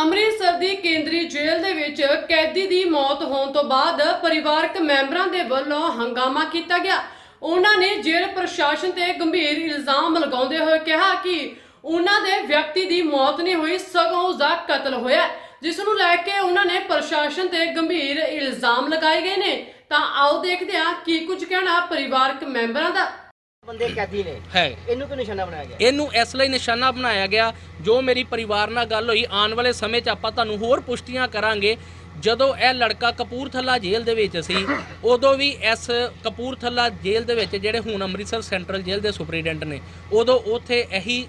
ਅੰਮ੍ਰਿਤਸਰ ਦੀ ਕੇਂਦਰੀ ਜੇਲ੍ਹ ਦੇ ਵਿੱਚ ਕੈਦੀ ਦੀ ਮੌਤ ਹੋਣ ਤੋਂ ਬਾਅਦ ਪਰਿਵਾਰਕ ਮੈਂਬਰਾਂ ਦੇ ਵੱਲੋਂ ਹੰਗਾਮਾ ਕੀਤਾ ਗਿਆ। ਉਹਨਾਂ ਨੇ ਜੇਲ੍ਹ ਪ੍ਰਸ਼ਾਸਨ ਤੇ ਗੰਭੀਰ ਇਲਜ਼ਾਮ ਲਗਾਉਂਦੇ ਹੋਏ ਕਿਹਾ ਕਿ ਉਹਨਾਂ ਦੇ ਵਿਅਕਤੀ ਦੀ ਮੌਤ ਨਹੀਂ ਹੋਈ, ਸਗੋਂ ਉਸਦਾ ਕਤਲ ਹੋਇਆ ਜਿਸ ਨੂੰ ਲੈ ਕੇ ਉਹਨਾਂ ਨੇ ਪ੍ਰਸ਼ਾਸਨ ਤੇ ਗੰਭੀਰ ਇਲਜ਼ਾਮ ਲਗਾਏ ਗਏ ਨੇ। ਤਾਂ ਆਓ ਦੇਖਦੇ ਹਾਂ ਕੀ ਕੁਝ ਕਹਿਣਾ ਪਰਿਵਾਰਕ ਮੈਂਬਰਾਂ ਦਾ। ਬੰਦੇ ਕੈਦੀ ਨੇ। ਹੈ। ਇਹਨੂੰ ਕਿਉਂ ਨਿਸ਼ਾਨਾ ਬਣਾਇਆ ਗਿਆ? ਇਹਨੂੰ ਇਸ ਲਈ ਨਿਸ਼ਾਨਾ ਬਣਾਇਆ ਗਿਆ ਜੋ ਮੇਰੀ ਪਰਿਵਾਰ ਨਾਲ ਗੱਲ ਹੋਈ। ਆਉਣ ਵਾਲੇ ਸਮੇਂ 'ਚ ਆਪਾਂ ਤੁਹਾਨੂੰ ਹੋਰ ਪੁਸ਼ਟੀਆਂ ਕਰਾਂਗੇ। ਜਦੋਂ ਇਹ ਲੜਕਾ ਕਪੂਰਥਲਾ ਜੇਲ੍ਹ ਦੇ ਵਿੱਚ ਸੀ ਉਦੋਂ ਵੀ ਇਸ ਕਪੂਰਥਲਾ ਜੇਲ੍ਹ ਦੇ ਵਿੱਚ ਜਿਹੜੇ ਹੁਣ ਅੰਮ੍ਰਿਤਸਰ ਸੈਂਟਰਲ ਜੇਲ੍ਹ ਦੇ ਸੁਪਰੀਡੈਂਟ ਨੇ ਉਦੋਂ ਉੱਥੇ ਇਹੀ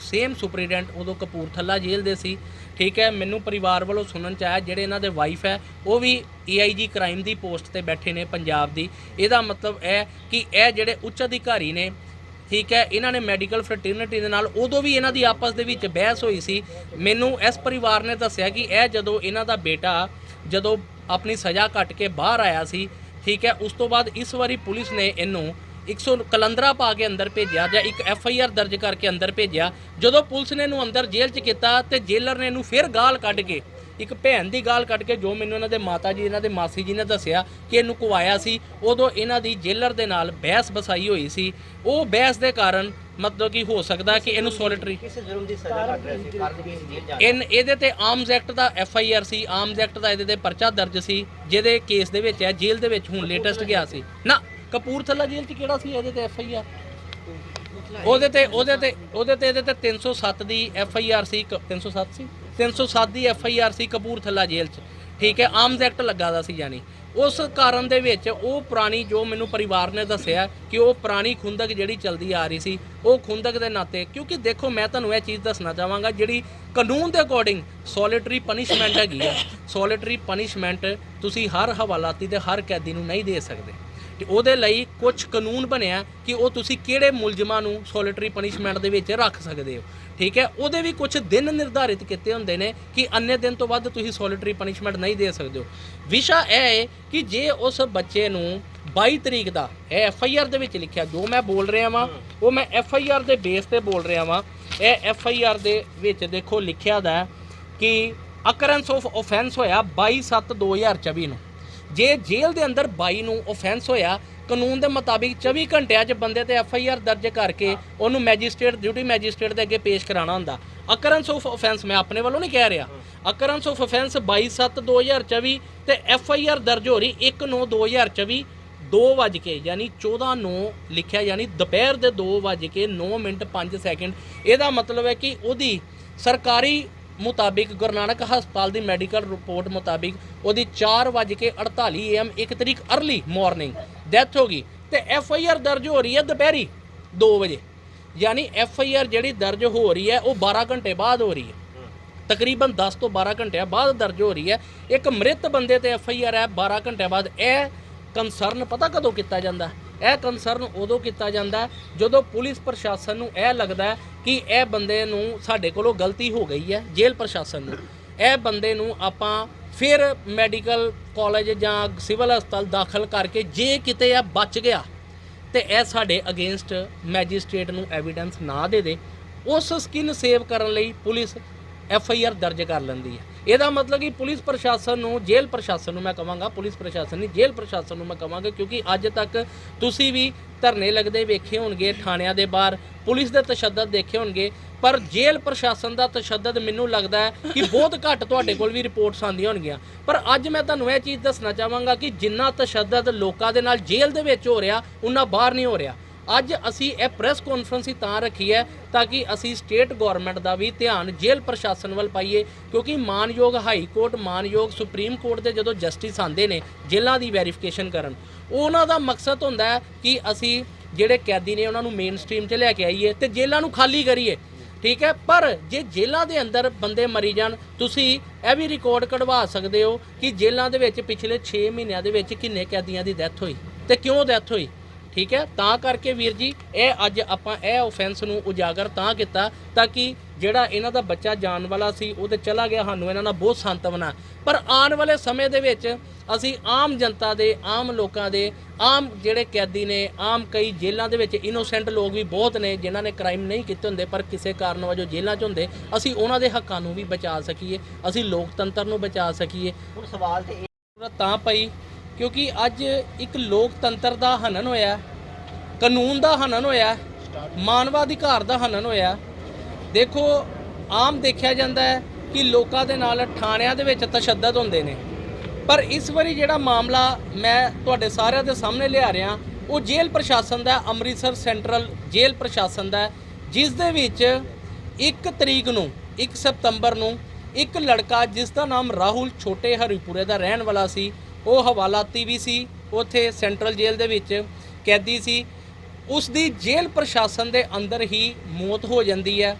ਸੇਮ ਸੁਪਰੀਡੈਂਟ ਉਦੋਂ ਕਪੂਰਥਲਾ ਜੇਲ੍ਹ ਦੇ ਸੀ। ਠੀਕ ਹੈ, ਮੈਨੂੰ ਪਰਿਵਾਰ ਵੱਲੋਂ ਸੁਣਨ ਚ ਆਇਆ, ਜਿਹੜੇ ਇਹਨਾਂ ਦੇ ਵਾਈਫ ਹੈ, ਉਹ ਵੀ ਏਆਈਜੀ ਕ੍ਰਾਈਮ ਦੀ ਪੋਸਟ ਤੇ ਬੈਠੇ ਨੇ ਪੰਜਾਬ ਦੀ। ਇਹਦਾ ਮਤਲਬ ਇਹ ਕਿ ਇਹ ਜਿਹੜੇ ਉੱਚ ਅਧਿਕਾਰੀ ਨੇ, ਠੀਕ ਹੈ, ਇਹਨਾਂ ਨੇ ਮੈਡੀਕਲ ਫਰਟਰਨਿਟੀ ਦੇ ਨਾਲ ਉਦੋਂ ਵੀ ਇਹਨਾਂ ਦੀ ਆਪਸ ਦੇ ਵਿੱਚ ਬਹਿਸ ਹੋਈ ਸੀ। ਮੈਨੂੰ ਇਸ ਪਰਿਵਾਰ ਨੇ ਦੱਸਿਆ ਕਿ ਇਹ ਜਦੋਂ ਇਹਨਾਂ ਦਾ ਬੇਟਾ ਜਦੋਂ ਆਪਣੀ ਸਜ਼ਾ ਕੱਟ ਕੇ ਬਾਹਰ ਆਇਆ ਸੀ, ਠੀਕ ਹੈ, ਉਸ ਤੋਂ ਬਾਅਦ ਇਸ ਵਾਰੀ ਪੁਲਿਸ ਨੇ ਇਹਨੂੰ 100 ਕਲੰਦਰਾ ਪਾ ਕੇ ਅੰਦਰ ਭੇਜਿਆ ਜਾਂ ਇੱਕ ਐਫ ਆਈ ਆਰ ਦਰਜ ਕਰਕੇ ਅੰਦਰ ਭੇਜਿਆ ਜਦੋਂ ਪੁਲਿਸ ਨੇ ਇਹਨੂੰ ਅੰਦਰ ਜੇਲ੍ਹ 'ਚ ਕੀਤਾ ਤੇ ਜੇਲਰ ਨੇ ਇਹਨੂੰ ਫਿਰ ਗਾਲ ਕੱਢ ਕੇ ਇੱਕ ਭੈਣ ਦੀ ਗਾਲ ਕੱਢ ਕੇ ਜੋ ਮੈਨੂੰ ਇਹਨਾਂ ਦੇ ਮਾਤਾ ਜੀ ਇਹਨਾਂ ਦੇ ਮਾਸੀ ਜੀ ਨੇ ਦੱਸਿਆ ਕਿ ਇਹਨੂੰ ਕੁਵਾਇਆ ਸੀ ਉਦੋਂ ਇਹਨਾਂ ਦੀ ਜੇਲਰ ਦੇ ਨਾਲ ਬਹਿਸ ਬਸਾਈ ਹੋਈ ਸੀ। ਉਹ ਬਹਿਸ ਦੇ ਕਾਰਨ ਮਤਲਬ ਕਿ ਹੋ ਸਕਦਾ ਕਿ ਇਹਨੂੰ ਸੋਲਿਟਰੀ ਕਿਸ ਜੁਰਮ ਦੀ ਸਜ਼ਾ ਕੱਟ ਰਿਹਾ ਸੀ ਕਾਰਨ ਕੀ ਸੀ ਜੇਲ੍ਹ ਜਾ ਇਨ ਇਹਦੇ ਤੇ Arms Act the F I R C Arms Act ਦਾ ਇਹਦੇ ਤੇ ਪਰਚਾ ਦਰਜ ਸੀ ਜਿਹਦੇ ਕੇਸ ਦੇ ਵਿੱਚ ਹੈ ਜੇਲ੍ਹ ਦੇ ਵਿੱਚ ਹੁਣ ਲੇਟੈਸਟ ਗਿਆ ਸੀ। ਨਾ ਕਪੂਰਥਲਾ ਜੇਲ੍ਹ 'ਚ ਕਿਹੜਾ ਸੀ? ਇਹਦੇ ਤੇ ਐਫ ਆਈ ਆਰ ਉਹਦੇ ਤੇ ਉਹਦੇ ਤੇ ਉਹਦੇ ਤੇ ਇਹਦੇ ਤੇ 307 ਦੀ ਐਫ ਆਈ ਆਰ ਸੀ ਕ- 307 ਸੀ 307 ਦੀ F I R C Kapurthala ਜੇਲ੍ਹ 'ਚ। ਠੀਕ ਹੈ ਆਰਮਸ ਐਕਟ ਲੱਗਾ ਦਾ ਸੀ ਯਾਨੀ ਉਸ ਕਾਰਨ ਦੇ ਵਿੱਚ ਉਹ ਪੁਰਾਣੀ ਜੋ ਮੈਨੂੰ ਪਰਿਵਾਰ ਨੇ ਦੱਸਿਆ ਕਿ ਉਹ ਪੁਰਾਣੀ ਖੁੰਦਕ ਜਿਹੜੀ ਚਲਦੀ ਆ ਰਹੀ ਸੀ, ਉਹ ਖੁੰਦਕ ਦੇ ਨਾਤੇ ਕਿਉਂਕਿ ਦੇਖੋ, ਮੈਂ ਤੁਹਾਨੂੰ ਇਹ ਚੀਜ਼ ਦੱਸਣਾ ਚਾਹਾਂਗਾ, ਜਿਹੜੀ ਕਾਨੂੰਨ ਦੇ ਅਕੋਰਡਿੰਗ ਸੋਲਿਟਰੀ ਪਨਿਸ਼ਮੈਂਟ ਹੈਗੀ ਆ। ਸੋਲਿਟਰੀ ਪਨਿਸ਼ਮੈਂਟ ਤੁਸੀਂ ਹਰ ਹਵਾਲਾਤੀ ਤੇ ਹਰ ਕੈਦੀ ਨੂੰ ਨਹੀਂ ਦੇ ਸਕਦੇ। ਤੇ ਉਹਦੇ ਲਈ ਕੁਝ ਕਾਨੂੰਨ ਬਣਿਆ ਕਿ ਉਹ ਤੁਸੀਂ ਕਿਹੜੇ ਮੁਲਜ਼ਮਾਂ ਨੂੰ ਸੋਲਿਟਰੀ ਪਨਿਸ਼ਮੈਂਟ ਦੇ ਵਿੱਚ ਰੱਖ ਸਕਦੇ ਹੋ। ਠੀਕ ਹੈ? ਉਹਦੇ ਵੀ ਕੁਝ ਦਿਨ ਨਿਰਧਾਰਿਤ ਕੀਤੇ ਹੁੰਦੇ ਨੇ ਕਿ ਅੰਨੇ ਦਿਨ ਤੋਂ ਵੱਧ ਤੁਸੀਂ ਸੋਲਿਟਰੀ ਪਨਿਸ਼ਮੈਂਟ ਨਹੀਂ ਦੇ ਸਕਦੇ ਹੋ। ਵਿਸ਼ਾ ਇਹ ਹੈ ਕਿ ਜੇ ਉਸ ਬੱਚੇ ਨੂੰ 22 ਤਰੀਕ ਦਾ ਇਹ ਐਫ ਆਈ ਆਰ ਦੇ ਵਿੱਚ ਲਿਖਿਆ, ਜੋ ਮੈਂ ਬੋਲ ਰਿਹਾ ਵਾਂ, ਉਹ ਮੈਂ ਐਫ ਆਈ ਆਰ ਦੇ ਬੇਸ ਤੇ ਬੋਲ ਰਿਹਾ ਵਾਂ, ਇਹ ਐਫ ਆਈ ਆਰ ਦੇ ਵਿੱਚ ਦੇਖੋ ਲਿਖਿਆ ਦਾ ਕਿ ਅਕਰੈਂਸ ਆਫ ਆਫੈਂਸ ਹੋਇਆ 22/7/2024 ਨੂੰ। ਜੇ ਜੇਲ੍ਹ ਦੇ ਅੰਦਰ ਬਾਈ ਨੂੰ ਆਫੈਂਸ ਹੋਇਆ, ਕਾਨੂੰਨ ਦੇ ਮੁਤਾਬਿਕ 24 ਘੰਟਿਆਂ 'ਚ ਬੰਦੇ ਤੇ ਐਫ ਆਈ ਆਰ ਦਰਜ ਕਰਕੇ ਉਹਨੂੰ ਮੈਜਿਸਟ੍ਰੇਟ, ਡਿਊਟੀ ਮੈਜਿਸਟ੍ਰੇਟ ਦੇ ਅੱਗੇ ਪੇਸ਼ ਕਰਾਉਣਾ ਹੁੰਦਾ। ਅਕਰੈਂਸ ਆਫ ਆਫੈਂਸ ਮੈਂ ਆਪਣੇ ਵੱਲੋਂ ਨਹੀਂ ਕਹਿ ਰਿਹਾ। ਅਕਰੈਂਸ ਆਫ ਆਫੈਂਸ 22/7/2024 ਤੇ ਐਫ ਆਈ ਆਰ ਦਰਜ ਹੋ ਰਹੀ 1/9/2024 2 ਵਜ ਕੇ, ਯਾਨੀ 14 9 ਲਿਖਿਆ, ਯਾਨੀ ਦੁਪਹਿਰ ਦੇ 2 ਵਜ ਕੇ 9 ਮਿੰਟ 5 ਸੈਕਿੰਡ। ਇਹਦਾ ਮਤਲਬ ਹੈ ਕਿ ਉਹਦੀ ਸਰਕਾਰੀ ਮੁਤਾਬਿਕ ਗੁਰੂ ਨਾਨਕ ਹਸਪਤਾਲ ਦੀ ਮੈਡੀਕਲ ਰਿਪੋਰਟ ਮੁਤਾਬਿਕ ਉਹਦੀ 4 ਵਜ ਕੇ 48 ਏਐਮ ਇੱਕ ਤਰੀਕ ਅਰਲੀ ਮਾਰਨਿੰਗ ਡੈਥ ਹੋ ਗਈ ਤੇ ਐਫ ਆਈ ਆਰ ਦਰਜ ਹੋ ਰਹੀ ਹੈ ਦੁਪਹਿਰੀ 2 ਵਜੇ। ਯਾਨੀ ਐਫ ਆਈ ਆਰ ਜਿਹੜੀ ਦਰਜ ਹੋ ਰਹੀ ਹੈ ਉਹ 12 ਘੰਟੇ ਬਾਅਦ ਹੋ ਰਹੀ ਹੈ। ਤਕਰੀਬਨ 10 ਤੋਂ 12 ਘੰਟਿਆਂ ਬਾਅਦ ਦਰਜ ਹੋ ਰਹੀ ਹੈ। ਇੱਕ ਮ੍ਰਿਤ ਬੰਦੇ ਤੇ ਐਫ ਆਈ ਆਰ ਹੈ 12 ਘੰਟਿਆਂ ਬਾਅਦ ਇਹ ਕੰਸਰਨ ਪਤਾ ਕਦੋਂ ਕੀਤਾ ਜਾਂਦਾ? ਇਹ ਕੰਸਰਨ ਉਦੋਂ ਕੀਤਾ ਜਾਂਦਾ ਜਦੋਂ ਪੁਲਿਸ ਪ੍ਰਸ਼ਾਸਨ ਨੂੰ ਇਹ ਲੱਗਦਾ ਕਿ ਇਹ ਬੰਦੇ ਨੂੰ ਸਾਡੇ ਕੋਲੋਂ ਗਲਤੀ ਹੋ ਗਈ ਹੈ ਜੇਲ੍ਹ ਪ੍ਰਸ਼ਾਸਨ ਨੂੰ। ਇਹ ਬੰਦੇ ਨੂੰ ਆਪਾਂ ਫਿਰ ਮੈਡੀਕਲ ਕਾਲਜ ਜਾਂ ਸਿਵਲ ਹਸਪਤਾਲ ਦਾਖਲ ਕਰਕੇ ਜੇ ਕਿਤੇ ਇਹ ਬਚ ਗਿਆ ਤੇ ਇਹ ਸਾਡੇ ਅਗੇਂਸਟ ਮੈਜਿਸਟ੍ਰੇਟ ਨੂੰ ਐਵੀਡੈਂਸ ਨਾ ਦੇ ਦੇ, ਉਸ ਸਕਿਨ ਸੇਵ ਕਰਨ ਲਈ ਪੁਲਿਸ ਐਫ ਆਈ ਆਰ ਦਰਜ ਕਰ ਲੈਂਦੀ ਹੈ। ਇਹਦਾ ਮਤਲਬ ਕਿ ਪੁਲਿਸ ਪ੍ਰਸ਼ਾਸਨ ਨੂੰ, ਜੇਲ੍ਹ ਪ੍ਰਸ਼ਾਸਨ ਨੂੰ ਮੈਂ ਕਹਾਂਗਾ ਪੁਲਿਸ ਪ੍ਰਸ਼ਾਸਨ ਨਹੀਂ, ਜੇਲ੍ਹ ਪ੍ਰਸ਼ਾਸਨ ਨੂੰ ਮੈਂ ਕਹਾਂਗਾ ਕਿਉਂਕਿ ਅੱਜ ਤੱਕ ਤੁਸੀਂ ਵੀ ਧਰਨੇ ਲੱਗਦੇ ਵੇਖੇ ਹੋਣਗੇ, ਥਾਣਿਆਂ ਦੇ ਬਾਹਰ, ਪੁਲਿਸ ਦੇ ਤਸ਼ੱਦਦ ਦੇਖੇ ਹੋਣਗੇ, ਪਰ ਜੇਲ੍ਹ ਪ੍ਰਸ਼ਾਸਨ ਦਾ ਤਸ਼ੱਦਦ ਮੈਨੂੰ ਲੱਗਦਾ ਹੈ ਕਿ ਬਹੁਤ ਘੱਟ ਤੁਹਾਡੇ ਕੋਲ ਵੀ ਰਿਪੋਰਟਸ ਆਉਂਦੀਆਂ ਹੋਣਗੀਆਂ। ਪਰ ਅੱਜ ਮੈਂ ਤੁਹਾਨੂੰ ਇਹ ਚੀਜ਼ ਦੱਸਣਾ ਚਾਹਾਂਗਾ ਕਿ ਜਿੰਨਾ ਤਸ਼ੱਦਦ ਲੋਕਾਂ ਦੇ ਨਾਲ ਜੇਲ੍ਹ ਦੇ ਵਿੱਚ ਹੋ ਰਿਹਾ ਉਹਨਾਂ ਬਾਹਰ ਨਹੀਂ ਹੋ ਰਿਹਾ। ਅੱਜ ਅਸੀਂ ਇਹ ਪ੍ਰੈਸ ਕਾਨਫਰੰਸ ਹੀ ਤਾਂ ਰੱਖੀ ਹੈ ਤਾਂ ਕਿ ਅਸੀਂ ਸਟੇਟ ਗਵਰਨਮੈਂਟ ਦਾ ਵੀ ਧਿਆਨ ਜੇਲ੍ਹ ਪ੍ਰਸ਼ਾਸਨ ਵੱਲ ਪਾਈਏ, ਕਿਉਂਕਿ ਮਾਨਯੋਗ ਹਾਈ ਕੋਰਟ ਮਾਨਯੋਗ ਸੁਪਰੀਮ ਕੋਰਟ ਦੇ ਜਦੋਂ ਜਸਟਿਸ ਆਉਂਦੇ ਨੇ, ਜੇਲ੍ਹਾਂ ਦੀ ਵੈਰੀਫਿਕੇਸ਼ਨ ਕਰਨ। ਉਹਨਾਂ ਦਾ ਮਕਸਦ ਹੁੰਦਾ ਹੈ ਕਿ ਅਸੀਂ ਜਿਹੜੇ ਕੈਦੀ ਨੇ ਉਹਨਾਂ ਨੂੰ ਮੇਨ ਸਟ੍ਰੀਮ 'ਚ ਲੈ ਕੇ ਆਈਏ ਤੇ ਜੇਲ੍ਹਾਂ ਨੂੰ ਖਾਲੀ ਕਰੀਏ। ਠੀਕ ਹੈ? ਪਰ ਜੇ ਜੇਲ੍ਹਾਂ ਦੇ ਅੰਦਰ ਬੰਦੇ ਮਰੀ ਜਾਣ, ਤੁਸੀਂ ਇਹ ਵੀ ਰਿਕਾਰਡ ਕਢਵਾ ਸਕਦੇ ਹੋ ਕਿ ਜੇਲ੍ਹਾਂ ਦੇ ਵਿੱਚ ਪਿਛਲੇ 6 ਮਹੀਨਿਆਂ ਦੇ ਵਿੱਚ ਕਿੰਨੇ ਕੈਦੀਆਂ ਦੀ ਡੈਥ ਹੋਈ ਤੇ ਕਿਉਂ ਡੈਥ ਹੋਈ? ਠੀਕ ਹੈ? ਤਾਂ ਕਰਕੇ ਵੀਰ ਜੀ ਇਹ ਅੱਜ ਆਪਾਂ ਇਹ ਆਫੈਂਸ ਨੂੰ ਉਜਾਗਰ ਤਾਂ ਕੀਤਾ ਤਾਂ ਕਿ ਜਿਹੜਾ ਇਹਨਾਂ ਦਾ ਬੱਚਾ ਜਾਣ ਵਾਲਾ ਸੀ ਉਹ ਤੇ ਚਲਾ ਗਿਆ ਸਾਨੂੰ ਇਹਨਾਂ ਨਾਲ ਬਹੁਤ ਸੰਤਵਨਾ ਪਰ ਆਉਣ ਵਾਲੇ ਸਮੇਂ ਦੇ ਵਿੱਚ ਅਸੀਂ ਆਮ ਜਨਤਾ ਦੇ ਆਮ ਲੋਕਾਂ ਦੇ ਆਮ ਜਿਹੜੇ ਕੈਦੀ ਨੇ ਆਮ ਕਈ ਜੇਲ੍ਹਾਂ ਦੇ ਵਿੱਚ ਇਨੋਸੈਂਟ ਲੋਕ ਵੀ ਬਹੁਤ ਨੇ ਜਿਨ੍ਹਾਂ ਨੇ ਕ੍ਰਾਈਮ ਨਹੀਂ ਕੀਤੇ ਹੁੰਦੇ ਪਰ ਕਿਸੇ ਕਾਰਨ ਵਜੋਂ ਜੇਲ੍ਹਾਂ 'ਚ ਹੁੰਦੇ ਅਸੀਂ ਉਹਨਾਂ ਦੇ ਹੱਕਾਂ ਨੂੰ ਵੀ ਬਚਾ ਸਕੀਏ ਅਸੀਂ ਲੋਕਤੰਤਰ ਨੂੰ ਬਚਾ ਸਕੀਏ। ਹੁਣ ਸਵਾਲ ਤੇ ਤਾਂ ਪਈ ਕਿਉਂਕਿ ਅੱਜ ਇੱਕ ਲੋਕਤੰਤਰ ਦਾ ਹਨਨ ਹੋਇਆ, ਕਾਨੂੰਨ ਦਾ ਹਨਨ ਹੋਇਆ, ਮਾਨਵਾ ਅਧਿਕਾਰ ਦਾ ਹਨਨ ਹੋਇਆ। ਦੇਖੋ, ਆਮ ਦੇਖਿਆ ਜਾਂਦਾ ਹੈ ਕਿ ਲੋਕਾਂ ਦੇ ਨਾਲ ਥਾਣਿਆਂ ਦੇ ਵਿੱਚ ਤਸ਼ੱਦਦ ਹੁੰਦੇ ਨੇ। ਪਰ ਇਸ ਵਾਰੀ ਜਿਹੜਾ ਮਾਮਲਾ ਮੈਂ ਤੁਹਾਡੇ ਸਾਰਿਆਂ ਦੇ ਸਾਹਮਣੇ ਲਿਆ ਰਿਹਾ, ਉਹ ਜੇਲ੍ਹ ਪ੍ਰਸ਼ਾਸਨ ਦਾ ਅੰਮ੍ਰਿਤਸਰ ਸੈਂਟਰਲ ਜੇਲ੍ਹ ਪ੍ਰਸ਼ਾਸਨ ਦਾ ਜਿਸ ਦੇ ਵਿੱਚ 1 ਤਰੀਕ ਨੂੰ 1 ਸਤੰਬਰ ਨੂੰ ਇੱਕ ਲੜਕਾ ਜਿਸ ਦਾ ਨਾਮ ਰਾਹੁਲ ਛੋਟੇ ਹਰੀਪੁਰੇ ਦਾ ਰਹਿਣ ਵਾਲਾ ਸੀ ਉਹ ਹਵਾਲਾਤੀ ਵੀ ਸੀ, ਉੱਥੇ ਸੈਂਟਰਲ ਜੇਲ੍ਹ ਦੇ ਵਿੱਚ ਕੈਦੀ ਸੀ। ਉਸ ਦੀ ਜੇਲ੍ਹ ਪ੍ਰਸ਼ਾਸਨ ਦੇ ਅੰਦਰ ਹੀ ਮੌਤ ਹੋ ਜਾਂਦੀ ਹੈ।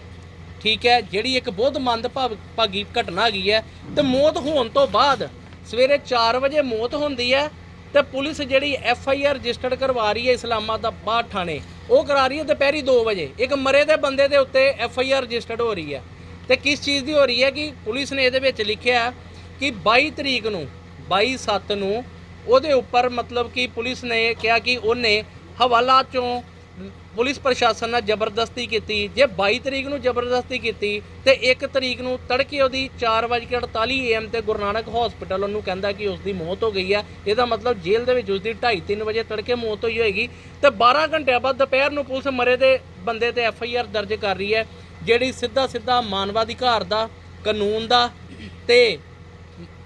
ਠੀਕ ਹੈ, ਜਿਹੜੀ ਇੱਕ ਬਹੁਤ ਮੰਦਭਾਗੀ ਘਟਨਾ ਹੈਗੀ ਹੈ, ਤੇ ਮੌਤ ਹੋਣ ਤੋਂ ਬਾਅਦ ਸਵੇਰੇ 4 ਵਜੇ ਮੌਤ ਹੁੰਦੀ ਹੈ ਤੇ ਪੁਲਿਸ ਜਿਹੜੀ ਐਫ ਆਈ ਆਰ ਰਜਿਸਟਰਡ ਕਰਵਾ ਰਹੀ ਹੈ ਇਸਲਾਮਾਬਾਦ ਥਾਣੇ। ਉਹ ਕਰਾ ਰਹੀ ਹੈ ਦੁਪਹਿਰੀ 2 ਵਜੇ। ਇੱਕ ਮਰੇ ਦੇ ਬੰਦੇ ਦੇ ਉੱਤੇ ਐਫ ਆਈ ਆਰ ਰਜਿਸਟਰਡ ਹੋ ਰਹੀ ਹੈ। ਤੇ ਕਿਸ ਚੀਜ਼ ਦੀ ਹੋ ਰਹੀ ਹੈ ਕਿ ਪੁਲਿਸ ਨੇ ਇਹਦੇ ਵਿੱਚ ਲਿਖਿਆ ਕਿ 22 ਤਰੀਕ ਨੂੰ 22 7 ਨੂੰ, ਉਹਦੇ ਉੱਪਰ ਮਤਲਬ ਕਿ ਪੁਲਿਸ ਨੇ ਕਿਹਾ ਕਿ ਉਹਨੇ ਹਵਾਲਾ ਚੋਂ ਪੁਲਿਸ ਪ੍ਰਸ਼ਾਸਨ ਨਾਲ ਜ਼ਬਰਦਸਤੀ ਕੀਤੀ। ਜੇ 22 ਤਰੀਕ ਨੂੰ ਜ਼ਬਰਦਸਤੀ ਕੀਤੀ ਤੇ 1 ਤਰੀਕ ਨੂੰ ਤੜਕੇ ਉਹਦੀ 4:48 ਏਐਮ ਤੇ ਗੁਰੂ ਨਾਨਕ ਹਸਪੀਟਲ ਉਹਨੂੰ ਕਹਿੰਦਾ ਕਿ ਉਸ ਦੀ ਮੌਤ ਹੋ ਗਈ ਹੈ। ਇਹਦਾ ਮਤਲਬ ਜੇਲ੍ਹ ਦੇ ਵਿੱਚ ਉਸ ਦੀ 2:30 ਵਜੇ ਤੜਕੇ ਮੌਤ ਹੋਈ ਹੋਏਗੀ। ਤੇ 12 ਘੰਟਿਆਂ ਬਾਅਦ ਦੁਪਹਿਰ ਨੂੰ ਪੁਲਿਸ ਮਰੇ ਦੇ ਬੰਦੇ ਤੇ ਐਫ ਆਈ ਆਰ ਦਰਜ ਕਰ ਰਹੀ ਹੈ, ਜਿਹੜੀ ਸਿੱਧਾ ਸਿੱਧਾ ਮਾਨਵਾਧਿਕਾਰ ਦਾ, ਕਾਨੂੰਨ ਦਾ ਤੇ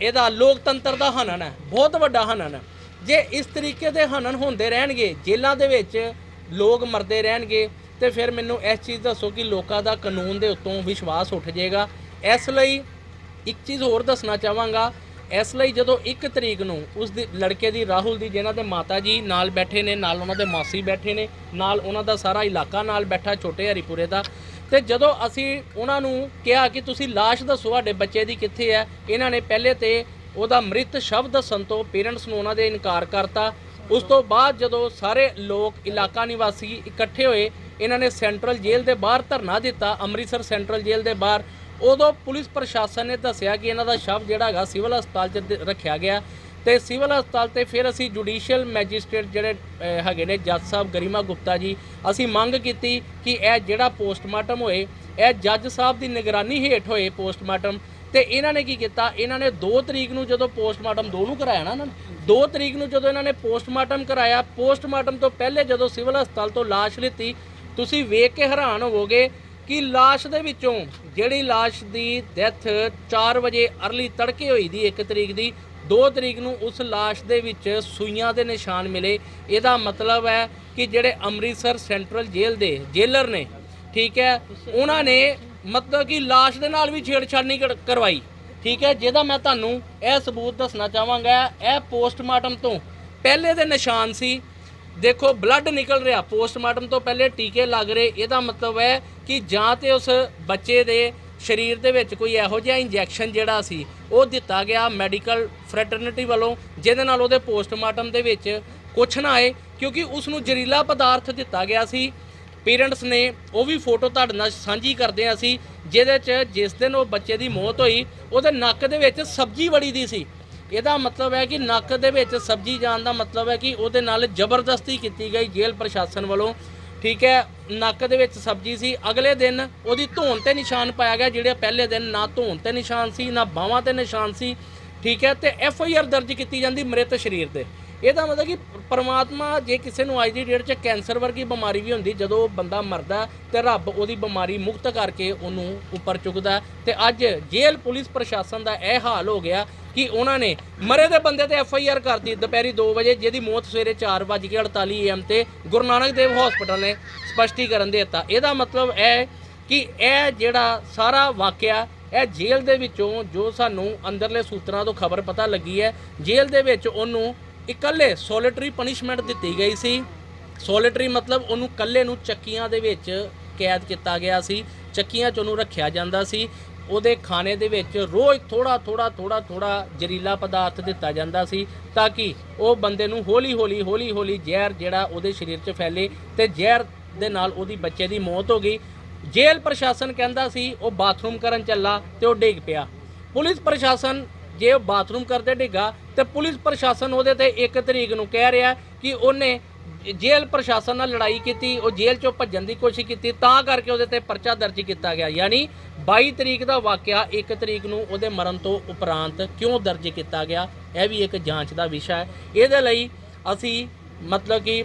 ਇਹਦਾ ਲੋਕਤੰਤਰ ਦਾ ਹਨਨ ਹੈ, ਬਹੁਤ ਵੱਡਾ ਹਨਨ ਹੈ। ਜੇ ਇਸ ਤਰੀਕੇ ਦੇ ਹਨਨ ਹੁੰਦੇ ਰਹਿਣਗੇ, ਜੇਲ੍ਹਾਂ ਦੇ ਵਿੱਚ ਲੋਕ ਮਰਦੇ ਰਹਿਣਗੇ, ਤੇ ਫਿਰ ਮੈਨੂੰ ਇਸ ਚੀਜ਼ ਦੱਸੋ ਕਿ ਲੋਕਾਂ ਦਾ ਕਾਨੂੰਨ ਦੇ ਉੱਤੋਂ ਵਿਸ਼ਵਾਸ ਉੱਠ ਜਾਏਗਾ। ਇਸ ਲਈ ਇੱਕ ਚੀਜ਼ ਹੋਰ ਦੱਸਣਾ ਚਾਹਾਂਗਾ, ਇਸ ਲਈ ਜਦੋਂ 1 ਤਰੀਕ ਨੂੰ ਉਸ ਦੀ ਲੜਕੇ ਦੀ ਰਾਹੁਲ ਦੀ ਜਿਹਨਾਂ ਦੇ ਮਾਤਾ ਜੀ ਨਾਲ ਬੈਠੇ ਨੇ, ਨਾਲ ਉਹਨਾਂ ਦੇ ਮਾਸੀ ਬੈਠੇ ਨੇ, ਨਾਲ ਉਹਨਾਂ ਦਾ ਸਾਰਾ ਇਲਾਕਾ ਨਾਲ ਬੈਠਾ, ਛੋਟੇ ਹਰੀਪੁਰੇ ਦਾ ਤੇ ਜਦੋਂ ਅਸੀਂ ਉਹਨਾਂ ਨੂੰ ਕਿਹਾ ਕਿ ਤੁਸੀਂ ਲਾਸ਼ ਦੱਸੋ ਤੁਹਾਡੇ ਬੱਚੇ ਦੀ ਕਿੱਥੇ ਹੈ, ਇਹਨਾਂ ਨੇ ਪਹਿਲੇ ਤੇ ਉਹਦਾ ਮ੍ਰਿਤ ਸ਼ਵ ਦੱਸਣ ਤੋਂ ਪੇਰੈਂਟਸ ਨੂੰ ਉਹਨਾਂ ਦੇ ਇਨਕਾਰ ਕਰਤਾ। ਉਸ ਤੋਂ ਬਾਅਦ ਜਦੋਂ ਸਾਰੇ ਲੋਕ, ਇਲਾਕਾ ਨਿਵਾਸੀ ਇਕੱਠੇ ਹੋਏ, ਇਹਨਾਂ ਨੇ ਸੈਂਟਰਲ ਜੇਲ੍ਹ ਦੇ ਬਾਹਰ ਧਰਨਾ ਦਿੱਤਾ, ਅੰਮ੍ਰਿਤਸਰ ਸੈਂਟਰਲ ਜੇਲ੍ਹ ਦੇ ਬਾਹਰ। ਉਦੋਂ ਪੁਲਿਸ ਪ੍ਰਸ਼ਾਸਨ ਨੇ ਦੱਸਿਆ ਕਿ ਇਹਨਾਂ ਦਾ ਸ਼ਵ ਜਿਹੜਾ ਹੈਗਾ ਸਿਵਲ ਹਸਪਤਾਲ 'ਚ ਦ- ਰੱਖਿਆ ਗਿਆ। ਤੇ ਸਿਵਲ ਹਸਪਤਾਲ ਤੇ ਫਿਰ ਅਸੀਂ ਜੁਡੀਸ਼ੀਅਲ ਮੈਜਿਸਟ੍ਰੇਟ ਜਿਹੜੇ ਹੈਗੇ ਨੇ ਜੱਜ ਸਾਹਿਬ ਗਰੀਮਾ ਗੁਪਤਾ ਜੀ, ਅਸੀਂ ਮੰਗ ਕੀਤੀ ਕਿ ਇਹ ਜਿਹੜਾ ਪੋਸਟਮਾਰਟਮ ਹੋਏ, ਇਹ ਜੱਜ ਸਾਹਿਬ ਦੀ ਨਿਗਰਾਨੀ ਹੇਠ ਹੋਏ ਪੋਸਟਮਾਰਟਮ। ਤੇ ਇਹਨਾਂ ਨੇ ਕੀ ਕੀਤਾ, ਇਹਨਾਂ ਨੇ 2 ਤਰੀਕ ਨੂੰ ਜਦੋਂ ਪੋਸਟਮਾਰਟਮ ਦੋ ਨੂੰ ਕਰਾਇਆ ਨਾ ਇਹਨਾਂ ਨੇ 2 ਤਰੀਕ ਨੂੰ ਜਦੋਂ ਇਹਨਾਂ ਨੇ ਪੋਸਟਮਾਰਟਮ ਕਰਾਇਆ, ਪੋਸਟਮਾਰਟਮ ਤੋਂ ਪਹਿਲੇ ਜਦੋਂ ਸਿਵਲ ਹਸਪਤਾਲ ਤੋਂ ਲਾਸ਼ ਲਿੱਤੀ, ਤੁਸੀਂ ਵੇਖ ਕੇ ਹੈਰਾਨ ਹੋਵੋਗੇ ਕਿ ਲਾਸ਼ ਦੇ ਵਿੱਚੋਂ ਜਿਹੜੀ ਲਾਸ਼ ਦੀ ਡੈਥ 4 ਵਜੇ ਅਰਲੀ ਤੜਕੇ ਹੋਈ ਦੀ 1 ਤਰੀਕ ਦੀ 2 ਤਰੀਕ ਨੂੰ ਉਸ ਲਾਸ਼ ਦੇ ਵਿੱਚ ਸੂਈਆਂ ਦੇ ਨਿਸ਼ਾਨ ਮਿਲੇ। ਇਹਦਾ ਮਤਲਬ ਹੈ ਕਿ ਜਿਹੜੇ ਅੰਮ੍ਰਿਤਸਰ ਸੈਂਟਰਲ ਜੇਲ੍ਹ ਦੇ ਜੇਲਰ ਨੇ, ਠੀਕ ਹੈ, ਉਹਨਾਂ ਨੇ ਮਤਲਬ ਕਿ ਲਾਸ਼ ਦੇ ਨਾਲ ਵੀ ਛੇੜਛਾੜ ਕਰ- ਕਰਵਾਈ। ਠੀਕ ਹੈ, ਜਿਹਦਾ ਮੈਂ ਤੁਹਾਨੂੰ ਇਹ ਸਬੂਤ ਦੱਸਣਾ ਚਾਹਾਂਗਾ, ਇਹ ਪੋਸਟਮਾਰਟਮ ਤੋਂ ਪਹਿਲੇ ਦੇ ਨਿਸ਼ਾਨ ਸੀ। ਦੇਖੋ, ਬਲੱਡ ਨਿਕਲ ਰਿਹਾ। ਪੋਸਟਮਾਰਟਮ ਤੋਂ ਪਹਿਲੇ ਟੀਕੇ ਲੱਗ ਰਹੇ। ਇਹਦਾ ਮਤਲਬ ਹੈ ਕਿ ਜਾਂ ਤੇ ਉਸ ਬੱਚੇ ਦੇ ਸਰੀਰ ਦੇ ਵਿੱਚ ਕੋਈ ਇਹੋ ਜਿਹਾ ਇੰਜੈਕਸ਼ਨ ਜਿਹੜਾ ਸੀ, ਉਹ ਦਿੱਤਾ ਗਿਆ ਮੈਡੀਕਲ ਫਰੈਟਰਨਿਟੀ ਵੱਲੋਂ, ਜਿਹਦੇ ਨਾਲ ਉਹਦੇ ਪੋਸਟਮਾਰਟਮ ਦੇ ਵਿੱਚ ਕੁਛ ਨਾ ਆਏ, ਕਿਉਂਕਿ ਉਸ ਨੂੰ ਜ਼ਹਿਰੀਲਾ ਪਦਾਰਥ ਦਿੱਤਾ ਗਿਆ ਸੀ। ਪੇਰੈਂਟਸ ਨੇ ਉਹ ਵੀ ਫੋਟੋ ਤੁਹਾਡੇ ਨਾਲ ਸਾਂਝੀ ਕਰਦੇ ਹਾਂ ਅਸੀਂ, ਜਿਹਦੇ 'ਚ ਜਿਸ ਦਿਨ ਉਹ ਬੱਚੇ ਦੀ ਮੌਤ ਹੋਈ, ਉਹਦੇ ਨੱਕ ਦੇ ਵਿੱਚ ਸਬਜ਼ੀ ਵੜੀ ਦੀ ਸੀ। ਇਹਦਾ ਮਤਲਬ ਹੈ ਕਿ ਨੱਕ ਦੇ ਵਿੱਚ ਸਬਜ਼ੀ ਜਾਣ ਦਾ ਮਤਲਬ ਹੈ ਕਿ ਉਹਦੇ ਨਾਲ ਜ਼ਬਰਦਸਤੀ ਕੀਤੀ ਗਈ ਜੇਲ੍ਹ ਪ੍ਰਸ਼ਾਸਨ ਵੱਲੋਂ। ਠੀਕ ਹੈ, ਨੱਕ ਦੇ ਵਿੱਚ ਸਬਜ਼ੀ ਸੀ। ਅਗਲੇ ਦਿਨ ਉਹਦੀ ਧੌਣ ਤੇ ਨਿਸ਼ਾਨ ਪਾਇਆ ਗਿਆ, ਜਿਹੜੇ ਪਹਿਲੇ ਦਿਨ ਨਾ ਧੌਣ ਤੇ ਨਿਸ਼ਾਨ ਸੀ, ਨਾ ਬਾਹਾਂ ਤੇ ਨਿਸ਼ਾਨ ਸੀ, ਠੀਕ ਹੈ, ਤੇ ਐਫ ਆਈ ਆਰ ਦਰਜ ਕੀਤੀ ਜਾਂਦੀ ਮ੍ਰਿਤ ਸਰੀਰ ਤੇ। ਇਹਦਾ ਮਤਲਬ ਕਿ ਪਰਮਾਤਮਾ ਜੇ ਕਿਸੇ ਨੂੰ ਅੱਜ ਦੀ ਡੇਟ 'ਚ ਕੈਂਸਰ ਵਰਗੀ ਬਿਮਾਰੀ ਵੀ ਹੁੰਦੀ, ਜਦੋਂ ਬੰਦਾ ਮਰਦਾ ਤੇ ਰੱਬ ਉਹਦੀ ਬਿਮਾਰੀ ਮੁਕਤ ਕਰਕੇ ਉਹਨੂੰ ਉੱਪਰ ਚੁੱਕਦਾ ਤੇ ਅੱਜ ਜੇਲ੍ਹ ਪੁਲਿਸ ਪ੍ਰਸ਼ਾਸਨ ਦਾ ਇਹ ਹਾਲ ਹੋ ਗਿਆ ਕਿ ਉਹਨਾਂ ਨੇ ਮਰੇ ਦੇ ਬੰਦੇ ਤੇ ਐਫ ਆਈ ਆਰ ਕਰਤੀ ਦੁਪਹਿਰੀ 2 ਵਜੇ, ਜਿਹਦੀ ਮੌਤ ਸਵੇਰੇ 4:48 ਏਐਮ ਤੇ ਗੁਰੂ ਨਾਨਕ ਦੇਵ ਹਸਪੀਟਲ ਨੇ ਸਪਸ਼ਟੀਕਰਨ ਦੇ ਦਿੱਤਾ। ਇਹਦਾ ਮਤਲਬ ਹੈ ਕਿ ਇਹ ਜਿਹੜਾ ਸਾਰਾ ਵਾਕਿਆ, ਇਹ ਜੇਲ੍ਹ ਦੇ ਵਿੱਚੋਂ ਜੋ ਸਾਨੂੰ ਅੰਦਰਲੇ ਸੂਤਰਾਂ ਤੋਂ ਖਬਰ ਪਤਾ ਲੱਗੀ ਹੈ, ਜੇਲ੍ਹ ਦੇ ਵਿੱਚ ਉਹਨੂੰ ਇਕੱਲੇ ਸੋਲਿਟਰੀ ਪਨਿਸ਼ਮੈਂਟ ਦਿੱਤੀ ਗਈ ਸੀ। ਸੋਲਿਟਰੀ ਮਤਲਬ ਉਹਨੂੰ ਇਕੱਲੇ ਨੂੰ ਚੱਕੀਆਂ ਦੇ ਵਿੱਚ ਕੈਦ ਕੀਤਾ ਗਿਆ ਸੀ, ਚੱਕੀਆਂ 'ਚ ਉਹਨੂੰ ਰੱਖਿਆ ਜਾਂਦਾ ਸੀ। ਉਹਦੇ ਖਾਣੇ ਦੇ ਵਿੱਚ ਰੋਜ਼ ਥੋੜਾ ਥੋੜਾ ਥੋੜਾ ਥੋੜਾ ਜ਼ਹਿਰੀਲਾ ਪਦਾਰਥ ਦਿੱਤਾ ਜਾਂਦਾ ਸੀ ਤਾਂ ਕਿ ਉਹ ਬੰਦੇ ਨੂੰ ਹੌਲੀ ਹੌਲੀ ਹੌਲੀ ਹੌਲੀ ਜ਼ਹਿਰ ਜਿਹੜਾ ਉਹਦੇ ਸਰੀਰ 'ਚ ਫੈਲੇ ਤੇ ਜ਼ਹਿਰ ਦੇ ਨਾਲ ਉਹਦੀ ਬੱਚੇ ਦੀ ਮੌਤ ਹੋ ਗਈ। ਜੇਲ੍ਹ ਪ੍ਰਸ਼ਾਸਨ ਕਹਿੰਦਾ ਸੀ ਉਹ ਬਾਥਰੂਮ ਕਰਨ ਚੱਲਾ ਤੇ ਉਹ ਡਿੱਗ ਪਿਆ। ਪੁਲਿਸ ਪ੍ਰਸ਼ਾਸਨ ਜੇ ਉਹ ਬਾਥਰੂਮ ਕਰਦੇ ਡਿੱਗਾ ਤੇ ਪੁਲਿਸ ਪ੍ਰਸ਼ਾਸਨ ਉਹਦੇ ਤੇ ਇੱਕ ਤਰੀਕ ਨੂੰ ਕਹਿ ਰਿਹਾ ਕਿ ਉਹਨੇ ਜੇਲ੍ਹ ਪ੍ਰਸ਼ਾਸਨ ਨਾਲ ਲੜਾਈ ਕੀਤੀ, ਉਹ ਜੇਲ੍ਹ ਚੋਂ ਭੱਜਣ ਦੀ ਕੋਸ਼ਿਸ਼ ਕੀਤੀ, ਤਾਂ ਕਰਕੇ ਉਹਦੇ ਤੇ ਪਰਚਾ ਦਰਜ ਕੀਤਾ ਗਿਆ। ਯਾਨੀ 22 ਤਰੀਕ ਦਾ ਵਾਕਿਆ 1 ਤਰੀਕ ਨੂੰ ਉਹਦੇ ਮਰਨ ਤੋਂ ਉਪਰੰਤ ਕਿਉਂ ਦਰਜ ਕੀਤਾ ਗਿਆ, ਇਹ ਵੀ ਇੱਕ ਜਾਂਚ ਦਾ ਵਿਸ਼ਾ ਹੈ। ਇਹਦੇ ਲਈ ਅਸੀਂ ਮਤਲਬ ਕਿ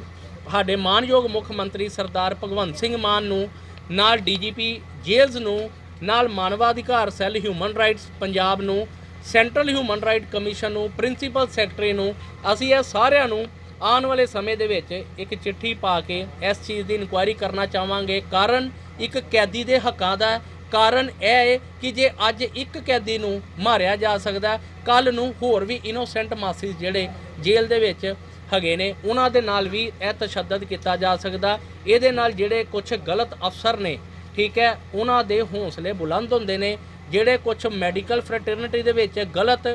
ਸਾਡੇ ਮਾਨਯੋਗ ਮੁੱਖ ਮੰਤਰੀ ਸਰਦਾਰ ਭਗਵੰਤ ਸਿੰਘ ਮਾਨ ਨੂੰ, ਨਾਲ ਡੀਜੀਪੀ ਜੇਲਜ਼ ਨੂੰ, ਨਾਲ ਮਾਨਵਾਧਿਕਾਰ ਸੈੱਲ ਹਿਊਮਨ ਰਾਈਟਸ ਪੰਜਾਬ ਨੂੰ, ਸੈਂਟਰਲ ਹਿਊਮਨ ਰਾਈਟ ਕਮਿਸ਼ਨ ਨੂੰ, ਪ੍ਰਿੰਸੀਪਲ ਸੈਕਟਰੀ ਨੂੰ, ਅਸੀਂ ਇਹ ਸਾਰਿਆਂ ਨੂੰ ਆਉਣ ਵਾਲੇ ਸਮੇਂ ਦੇ ਵਿੱਚ ਇੱਕ ਚਿੱਠੀ ਪਾ ਕੇ ਇਸ ਚੀਜ਼ ਦੀ ਇਨਕੁਆਇਰੀ ਕਰਨਾ ਚਾਹਾਂਗੇ। ਕਾਰਨ ਇੱਕ ਕੈਦੀ ਦੇ ਹੱਕਾਂ ਦਾ ਕਾਰਨ ਇਹ ਹੈ ਕਿ ਜੇ ਅੱਜ ਇੱਕ ਕੈਦੀ ਨੂੰ ਮਾਰਿਆ ਜਾ ਸਕਦਾ ਕੱਲ ਨੂੰ ਹੋਰ ਵੀ ਇਨੋਸੈਂਟ ਮਾਸਿਸ ਜਿਹੜੇ ਜੇਲ੍ਹ ਦੇ ਵਿੱਚ ਹੈਗੇ ਨੇ, ਉਹਨਾਂ ਦੇ ਨਾਲ ਵੀ ਇਹ ਤਸ਼ੱਦਦ ਕੀਤਾ ਜਾ ਸਕਦਾ ਇਹਦੇ ਨਾਲ ਜਿਹੜੇ ਕੁਝ ਗਲਤ ਅਫਸਰ ਨੇ, ਠੀਕ ਹੈ, ਉਹਨਾਂ ਦੇ ਹੌਸਲੇ ਬੁਲੰਦ ਹੁੰਦੇ ਨੇ। ਜਿਹੜੇ ਕੁਝ ਮੈਡੀਕਲ ਫਰਟਰਨਿਟੀ ਦੇ ਵਿੱਚ ਗਲਤ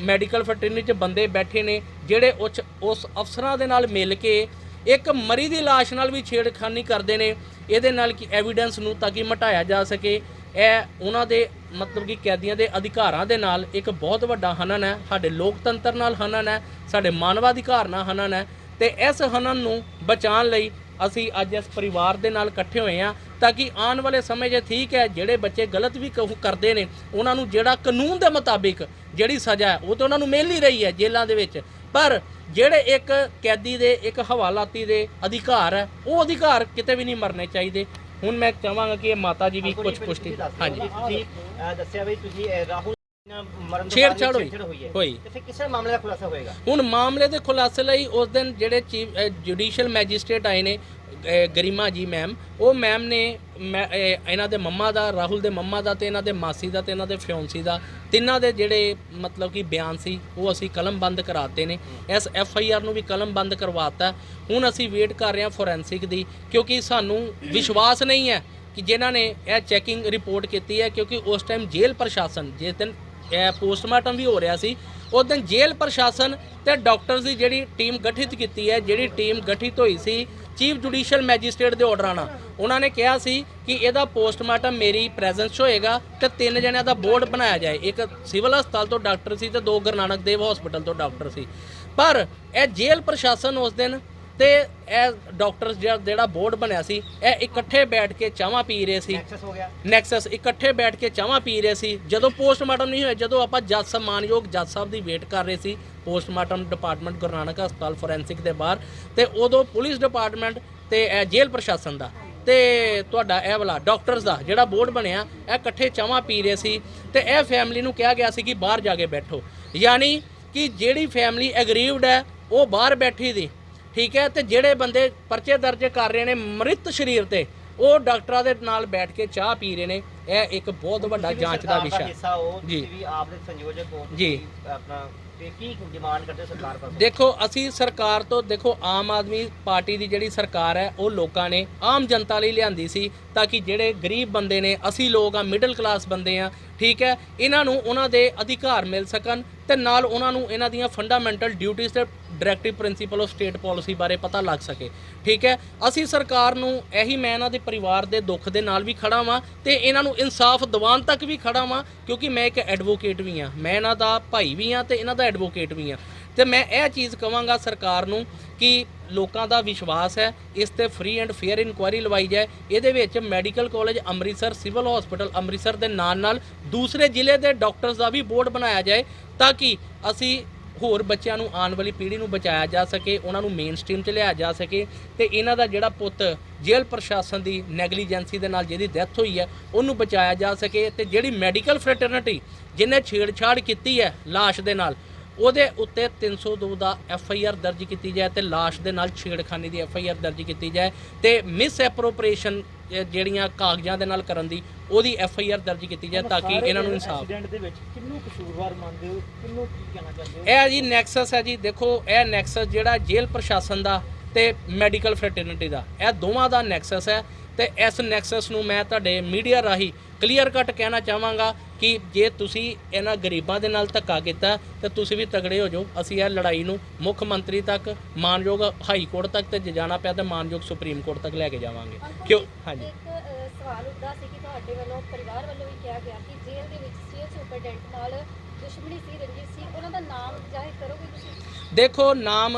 ਮੈਡੀਕਲ ਫਰਟਰਨਿਟੀ 'ਚ ਬੰਦੇ ਬੈਠੇ ਨੇ, ਜਿਹੜੇ ਉਸ ਉਸ ਅਫਸਰਾਂ ਦੇ ਨਾਲ ਮਿਲ ਕੇ ਇੱਕ ਮਰੀ ਦੀ ਲਾਸ਼ ਨਾਲ ਵੀ ਛੇੜਖਾਨੀ ਕਰਦੇ ਨੇ, ਇਹਦੇ ਨਾਲ ਕਿ ਐਵੀਡੈਂਸ ਨੂੰ ਤਾਂ ਕਿ ਮਟਾਇਆ ਜਾ ਸਕੇ? ਇਹ ਉਹਨਾਂ ਦੇ ਮਤਲਬ ਕਿ ਕੈਦੀਆਂ ਦੇ ਅਧਿਕਾਰਾਂ ਦੇ ਨਾਲ ਇੱਕ ਬਹੁਤ ਵੱਡਾ ਹਨਨ ਹੈ, ਸਾਡੇ ਲੋਕਤੰਤਰ ਨਾਲ ਹਨਨ ਹੈ, ਸਾਡੇ ਮਾਨਵਾਧਿਕਾਰ ਨਾਲ ਹਨਨ ਹੈ ਤੇ ਇਸ ਹਨਨ ਨੂੰ ਬਚਾਉਣ ਲਈ ਅਸੀਂ ਅੱਜ ਇਸ ਪਰਿਵਾਰ ਦੇ ਨਾਲ ਇਕੱਠੇ ਹੋਏ ਹਾਂ ਤਾਂ ਕਿ ਆਉਣ ਵਾਲੇ ਸਮੇਂ 'ਚ ਠੀਕ ਹੈ, ਜਿਹੜੇ ਬੱਚੇ ਗਲਤ ਵੀ ਕਹੂ ਕਰਦੇ ਨੇ, ਉਹਨਾਂ ਨੂੰ ਜਿਹੜਾ ਕਾਨੂੰਨ ਦੇ ਮੁਤਾਬਿਕ ਜਿਹੜੀ ਸਜ਼ਾ ਹੈ ਉਹ ਤਾਂ ਉਹਨਾਂ ਨੂੰ ਮਿਲ ਹੀ ਰਹੀ ਹੈ ਜੇਲ੍ਹਾਂ ਦੇ ਵਿੱਚ। ਪਰ ਜਿਹੜੇ ਇੱਕ ਕੈਦੀ ਦੇ ਇੱਕ ਹਵਾਲਾਤੀ ਦੇ ਅਧਿਕਾਰ ਹੈ ਉਹ ਅਧਿਕਾਰ ਕਿਤੇ ਵੀ ਨਹੀਂ ਮਰਨੇ ਚਾਹੀਦੇ। ਹੁਣ ਮੈਂ ਚਾਹਾਂਗਾ ਕਿ ਇਹ ਮਾਤਾ ਜੀ ਵੀ ਕੁਝ ਪੁਸ਼ਟੀ ਹਾਂਜੀ। ਤੁਸੀਂ ਦੱਸਿਆ ਵੀ ਤੁਸੀਂ ਰਾਹੁਲ ਛੇੜਛਾੜ ਹੋਈ। ਹੋਈ। ਤੇ ਫਿਰ ਕਿਸੇ ਮਾਮਲੇ ਦਾ ਖੁਲਾਸਾ ਹੋਏਗਾ ਹੁਣ ਮਾਮਲੇ ਦੇ ਖੁਲਾਸੇ ਲਈ ਉਸ ਦਿਨ ਜਿਹੜੇ ਚੀਫ ਜੁਡੀਸ਼ੀਅਲ ਮੈਜਿਸਟ੍ਰੇਟ ਆਏ ਨੇ ਗਰਿਮਾ ਜੀ ਮੈਮ ਉਹ ਮੈਮ ਨੇ ਇਹਨਾਂ ਦੇ ਮੰਮਾ ਦਾ ਰਾਹੁਲ ਦੇ ਮੰਮਾ ਦਾ ਤੇ ਇਹਨਾਂ ਦੇ ਮਾਸੀ ਦਾ ਤੇ ਇਹਨਾਂ ਦੇ ਫਿਓਂਸੀ ਦਾ ਤਿੰਨਾਂ ਦੇ ਜਿਹੜੇ ਮਤਲਬ ਕਿ ਬਿਆਨ ਸੀ ਉਹ ਅਸੀਂ ਕਲਮਬੰਦ ਕਰਾਤੇ ਨੇ ਇਸ ਐਫ ਆਈ ਆਰ ਨੂੰ ਵੀ ਕਲਮਬੰਦ ਕਰਵਾਤਾ ਹੁਣ ਅਸੀਂ ਵੇਟ ਕਰ ਰਹੇ ਹਾਂ ਫੋਰੈਂਸਿਕ ਦੀ ਕਿਉਂਕਿ ਸਾਨੂੰ ਵਿਸ਼ਵਾਸ ਨਹੀਂ ਹੈ ਕਿ ਜਿਨ੍ਹਾਂ ਨੇ ਇਹ ਚੈਕਿੰਗ ਰਿਪੋਰਟ ਕੀਤੀ ਹੈ ਕਿਉਂਕਿ ਉਸ ਟਾਈਮ ਜੇਲ੍ਹ ਪ੍ਰਸ਼ਾਸਨ ਜਿਸ ਦਿਨ ਪੋਸਟਮਾਰਟਮ ਵੀ ਹੋ ਰਿਹਾ ਸੀ। ਉਸ ਦਿਨ ਜੇਲ੍ਹ ਪ੍ਰਸ਼ਾਸਨ ਤੇ ਡਾਕਟਰਸ ਦੀ ਜਿਹੜੀ ਟੀਮ ਗਠਿਤ ਕੀਤੀ ਹੈ, ਜਿਹੜੀ ਟੀਮ ਗਠਿਤ ਹੋਈ ਸੀ ਚੀਫ ਜੁਡੀਸ਼ੀਅਲ ਮੈਜਿਸਟ੍ਰੇਟ ਦੇ ਆਰਡਰਾਂ ਨਾਲ। ਉਹਨਾਂ ਨੇ ਕਿਹਾ ਸੀ ਕਿ ਇਹਦਾ ਪੋਸਟਮਾਰਟਮ ਮੇਰੀ ਪ੍ਰੈਜ਼ੈਂਸ 'ਚ ਹੋਏਗਾ ਤੇ ਤਿੰਨ ਜਣਿਆਂ ਦਾ ਬੋਰਡ ਬਣਾਇਆ ਜਾਏ। ਇੱਕ ਸਿਵਲ ਹਸਪਤਾਲ ਤੋਂ ਡਾਕਟਰ ਸੀ ਤੇ ਦੋ ਗੁਰੂ ਨਾਨਕ ਦੇਵ ਹਸਪੀਟਲ ਤੋਂ ਡਾਕਟਰ ਸੀ। ਪਰ ਇਹ ਜੇਲ੍ਹ ਪ੍ਰਸ਼ਾਸਨ ਉਸ ਦਿਨ ਤੇ ਇਹ ਡਾਕਟਰਸ ਜਿਹੜਾ ਬੋਰਡ ਬਣਿਆ ਸੀ ਇਹ ਇਕੱਠੇ ਬੈਠ ਕੇ ਚਾਹਾਂ ਪੀ ਰਹੇ ਸੀ। ਐਕਸੈਸ ਹੋ ਗਿਆ। ਨੈਕਸਸ ਇਕੱਠੇ ਬੈਠ ਕੇ ਚਾਹਾਂ ਪੀ ਰਹੇ ਸੀ। ਜਦੋਂ ਪੋਸਟਮਾਰਟਮ ਨਹੀਂ ਹੋਇਆ ਜਦੋਂ ਆਪਾਂ ਜੱਜ ਸਨਮਾਨਯੋਗ ਜੱਜ ਸਾਹਿਬ ਦੀ ਵੇਟ ਕਰ ਰਹੇ ਸੀ ਪੋਸਟਮਾਰਟਮ ਡਿਪਾਰਟਮੈਂਟ ਗੁਰੂ ਨਾਨਕ ਹਸਪਤਾਲ ਫੋਰੈਂਸਿਕ ਦੇ ਬਾਹਰ ਤੇ ਉਦੋਂ ਪੁਲਿਸ ਡਿਪਾਰਟਮੈਂਟ ਤੇ ਇਹ ਜੇਲ੍ਹ ਪ੍ਰਸ਼ਾਸਨ ਦਾ ਤੇ ਤੁਹਾਡਾ ਇਹ ਵਾਲਾ ਡਾਕਟਰਸ ਦਾ ਜਿਹੜਾ ਬੋਰਡ ਬਣਿਆ ਇਹ ਇਕੱਠੇ ਚਾਹਾਂ ਪੀ ਰਹੇ ਸੀ ਤੇ ਇਹ ਫੈਮਿਲੀ ਨੂੰ ਕਿਹਾ ਗਿਆ ਸੀ ਕਿ ਬਾਹਰ ਜਾ ਕੇ ਬੈਠੋ। ਯਾਨੀ ਕਿ ਜਿਹੜੀ ਫੈਮਿਲੀ ਐਗਰੀਵਡ ਹੈ ਉਹ ਬਾਹਰ ਬੈਠੀ ਦੀ ਠੀਕ ਹੈ ਤੇ ਜਿਹੜੇ ਬੰਦੇ ਪਰਚੇ ਦਰਜ ਕਰ ਰਹੇ ਨੇ ਮ੍ਰਿਤ ਸਰੀਰ ਤੇ ਉਹ ਡਾਕਟਰਾਂ ਦੇ ਨਾਲ ਬੈਠ ਕੇ ਚਾਹ ਪੀ ਰਹੇ ਨੇ ਇਹ ਇੱਕ ਬਹੁਤ ਵੱਡਾ ਜਾਂਚ ਦਾ ਵਿਸ਼ਾ ਜੀ। ਤੁਸੀਂ ਵੀ ਆਪ ਦੇ ਸੰਯੋਜਕ ਹੋ ਜੀ। ਤੁਸੀਂ ਆਪਣਾ ਤੇ ਕੀ ਡਿਮਾਂਡ ਕਰਦੇ ਹੋ ਸਰਕਾਰ ਪਾਸੋਂ ਦੇਖੋ ਅਸੀਂ ਸਰਕਾਰ ਤੋਂ ਦੇਖੋ ਆਮ ਆਦਮੀ ਪਾਰਟੀ ਦੀ ਜਿਹੜੀ ਸਰਕਾਰ ਹੈ ਉਹ ਲੋਕਾਂ ਨੇ ਆਮ ਜਨਤਾ ਲਈ ਲਿਆਂਦੀ ਸੀ ਤਾਂ ਕਿ ਜਿਹੜੇ ਗਰੀਬ ਬੰਦੇ ਨੇ ਅਸੀਂ ਲੋਕ ਆ ਮਿਡਲ ਕਲਾਸ ਬੰਦੇ ਆ ਠੀਕ ਹੈ ਇਹਨਾਂ ਨੂੰ ਉਹਨਾਂ ਦੇ ਅਧਿਕਾਰ ਮਿਲ ਸਕਣ ਤੇ ਨਾਲ ਉਹਨਾਂ ਨੂੰ ਇਹਨਾਂ ਦੀਆਂ ਫੰਡਾਮੈਂਟਲ ਡਿਊਟੀਆਂ ਤੇ directive principle of state policy ਬਾਰੇ ਪਤਾ ਲੱਗ ਸਕੇ। ਠੀਕ ਹੈ? ਅਸੀਂ ਸਰਕਾਰ ਨੂੰ ਇਹੀ ਮੈਂ ਇਹਨਾਂ ਦੇ ਪਰਿਵਾਰ ਦੇ ਦੁੱਖ ਦੇ ਨਾਲ ਵੀ ਖੜਾ ਵਾਂ ਤੇ ਇਹਨਾਂ ਨੂੰ ਇਨਸਾਫ ਦਿਵਾਉਣ ਤੱਕ ਵੀ ਖੜਾ ਵਾਂ, ਕਿਉਂਕਿ ਮੈਂ ਇੱਕ ਐਡਵੋਕੇਟ ਵੀ ਆ ਮੈਂ ਇਹਨਾਂ ਦਾ ਭਾਈ ਵੀ ਆ ਤੇ ਇਹਨਾਂ ਦਾ ਐਡਵੋਕੇਟ ਵੀ ਆ ਤੇ ਮੈਂ ਇਹ ਚੀਜ਼ ਕਵਾਂਗਾ ਸਰਕਾਰ ਨੂੰ ਕਿ ਲੋਕਾਂ ਦਾ ਵਿਸ਼ਵਾਸ ਹੈ, ਇਸ ਤੇ ਫ੍ਰੀ ਐਂਡ ਫੇਅਰ ਇਨਕੁਆਇਰੀ ਲਵਾਈ ਜਾਏ। ਇਹਦੇ ਵਿੱਚ medical college Amritsar, civil hospital Amritsar ਦੇ ਨਾਲ ਨਾਲ ਦੂਸਰੇ ਜ਼ਿਲ੍ਹੇ ਦੇ ਡਾਕਟਰਸ ਦਾ ਵੀ ਬੋਰਡ ਬਣਾਇਆ ਜਾਏ, ਤਾਂ ਕਿ ਅਸੀਂ ਹੋਰ ਬੱਚਿਆਂ ਨੂੰ ਆਉਣ ਵਾਲੀ ਪੀੜ੍ਹੀ ਨੂੰ ਬਚਾਇਆ ਜਾ ਸਕੇ, ਉਹਨਾਂ ਨੂੰ ਮੇਨ ਸਟ੍ਰੀਮ 'ਚ ਲਿਆਇਆ ਜਾ ਸਕੇ ਤੇ ਇਹਨਾਂ ਦਾ ਜਿਹੜਾ ਪੁੱਤ ਜੇਲ੍ਹ ਪ੍ਰਸ਼ਾਸਨ ਦੀ ਨੈਗਲੀਜੈਂਸੀ ਦੇ ਨਾਲ ਜਿਹਦੀ ਡੈਥ ਹੋਈ ਹੈ, ਉਹਨੂੰ ਬਚਾਇਆ ਜਾ ਸਕੇ ਤੇ ਜਿਹੜੀ ਮੈਡੀਕਲ ਫਰੈਟਰਨਿਟੀ ਜਿਹਨੇ ਛੇੜਛਾੜ ਕੀਤੀ ਹੈ ਲਾਸ਼ ਦੇ ਨਾਲ, ਉਹਦੇ ਉੱਤੇ 302 ਦਾ ਐਫ ਆਈ ਆਰ ਦਰਜ ਕੀਤੀ ਜਾਏ ਤੇ ਲਾਸ਼ ਦੇ ਨਾਲ ਛੇੜਖਾਨੀ ਦੀ ਐਫ ਆਈ ਆਰ ਦਰਜ ਕੀਤੀ ਜਾਏ ਤੇ ਮਿਸ ਐਪਰੋਪਰੀਏਸ਼ਨ ਜਿਹੜੀਆਂ ਕਾਗਜ਼ਾਂ ਦੇ ਨਾਲ ਕਰਨ ਦੀ ਉਹਦੀ ਐਫ ਆਈ ਆਰ ਦਰਜ ਕੀਤੀ ਜਾਏ ਤਾਂ ਕਿ ਇਹਨਾਂ ਨੂੰ ਇਨਸਾਫ ਐਕਸੀਡੈਂਟ ਦੇ ਵਿੱਚ ਕਿੰਨੂੰ ਕਸੂਰਵਾਰ ਮੰਨਦੇ ਹੋ ਕਿੰਨੂੰ ਕੀ ਕਹਿਣਾ ਚਾਹੁੰਦੇ ਹੋ? ਇਹ ਜੀ ਨੈਕਸਸ ਹੈ ਜੀ ਦੇਖੋ ਇਹ ਨੈਕਸਸ ਜਿਹੜਾ ਜੇਲ੍ਹ ਪ੍ਰਸ਼ਾਸਨ ਦਾ ਤੇ ਮੈਡੀਕਲ ਫਰੈਟਰਨਿਟੀ ਦਾ ਇਹ ਦੋਵਾਂ ਦਾ ਨੈਕਸਸ ਹੈ ਤੇ ਇਸ ਨੈਕਸਸ ਨੂੰ ਮੈਂ ਤੁਹਾਡੇ ਮੀਡੀਆ ਰਾਹੀਂ ਕਲੀਅਰ ਕੱਟ ਕਹਿਣਾ ਚਾਹਾਂਗਾ ਕਿ ਜੇ ਤੁਸੀਂ ਇਹਨਾਂ ਗਰੀਬਾਂ ਦੇ ਨਾਲ ਧੱਕਾ ਕੀਤਾ ਤਾਂ ਤੁਸੀਂ ਵੀ ਤਗੜੇ ਹੋ ਜਾਓ। ਅਸੀਂ ਇਹ ਲੜਾਈ ਨੂੰ ਮੁੱਖ ਮੰਤਰੀ ਤੱਕ ਮਾਨਯੋਗ ਹਾਈ ਕੋਰਟ ਤੱਕ ਤੇ ਜਾਣਾ ਪਿਆ ਤਾਂ ਮਾਨਯੋਗ ਸੁਪਰੀਮ ਕੋਰਟ ਤੱਕ ਲੈ ਕੇ ਜਾਵਾਂਗੇ। ਕਿਉਂ? ਹਾਂਜੀ। ਸਵਾਲ ਉੱਠਦਾ ਸੀ ਕਿ ਤੁਹਾਡੇ ਵੱਲੋਂ ਪਰਿਵਾਰ ਵੱਲੋਂ ਵੀ ਕਿਹਾ ਗਿਆ ਕਿ ਜੇਲ੍ਹ ਦੇ ਵਿੱਚ ਸੀਐਸ ਸੁਪਰਡੈਂਟ ਨਾਲ ਦੁਸ਼ਮਣੀ ਸੀ ਰੰਜਿਤ ਸੀ ਉਹਨਾਂ ਦਾ ਨਾਮ ਜ਼ਾਹਿਰ ਕਰੋਗੇ ਤੁਸੀਂ? ਦੇਖੋ ਨਾਮ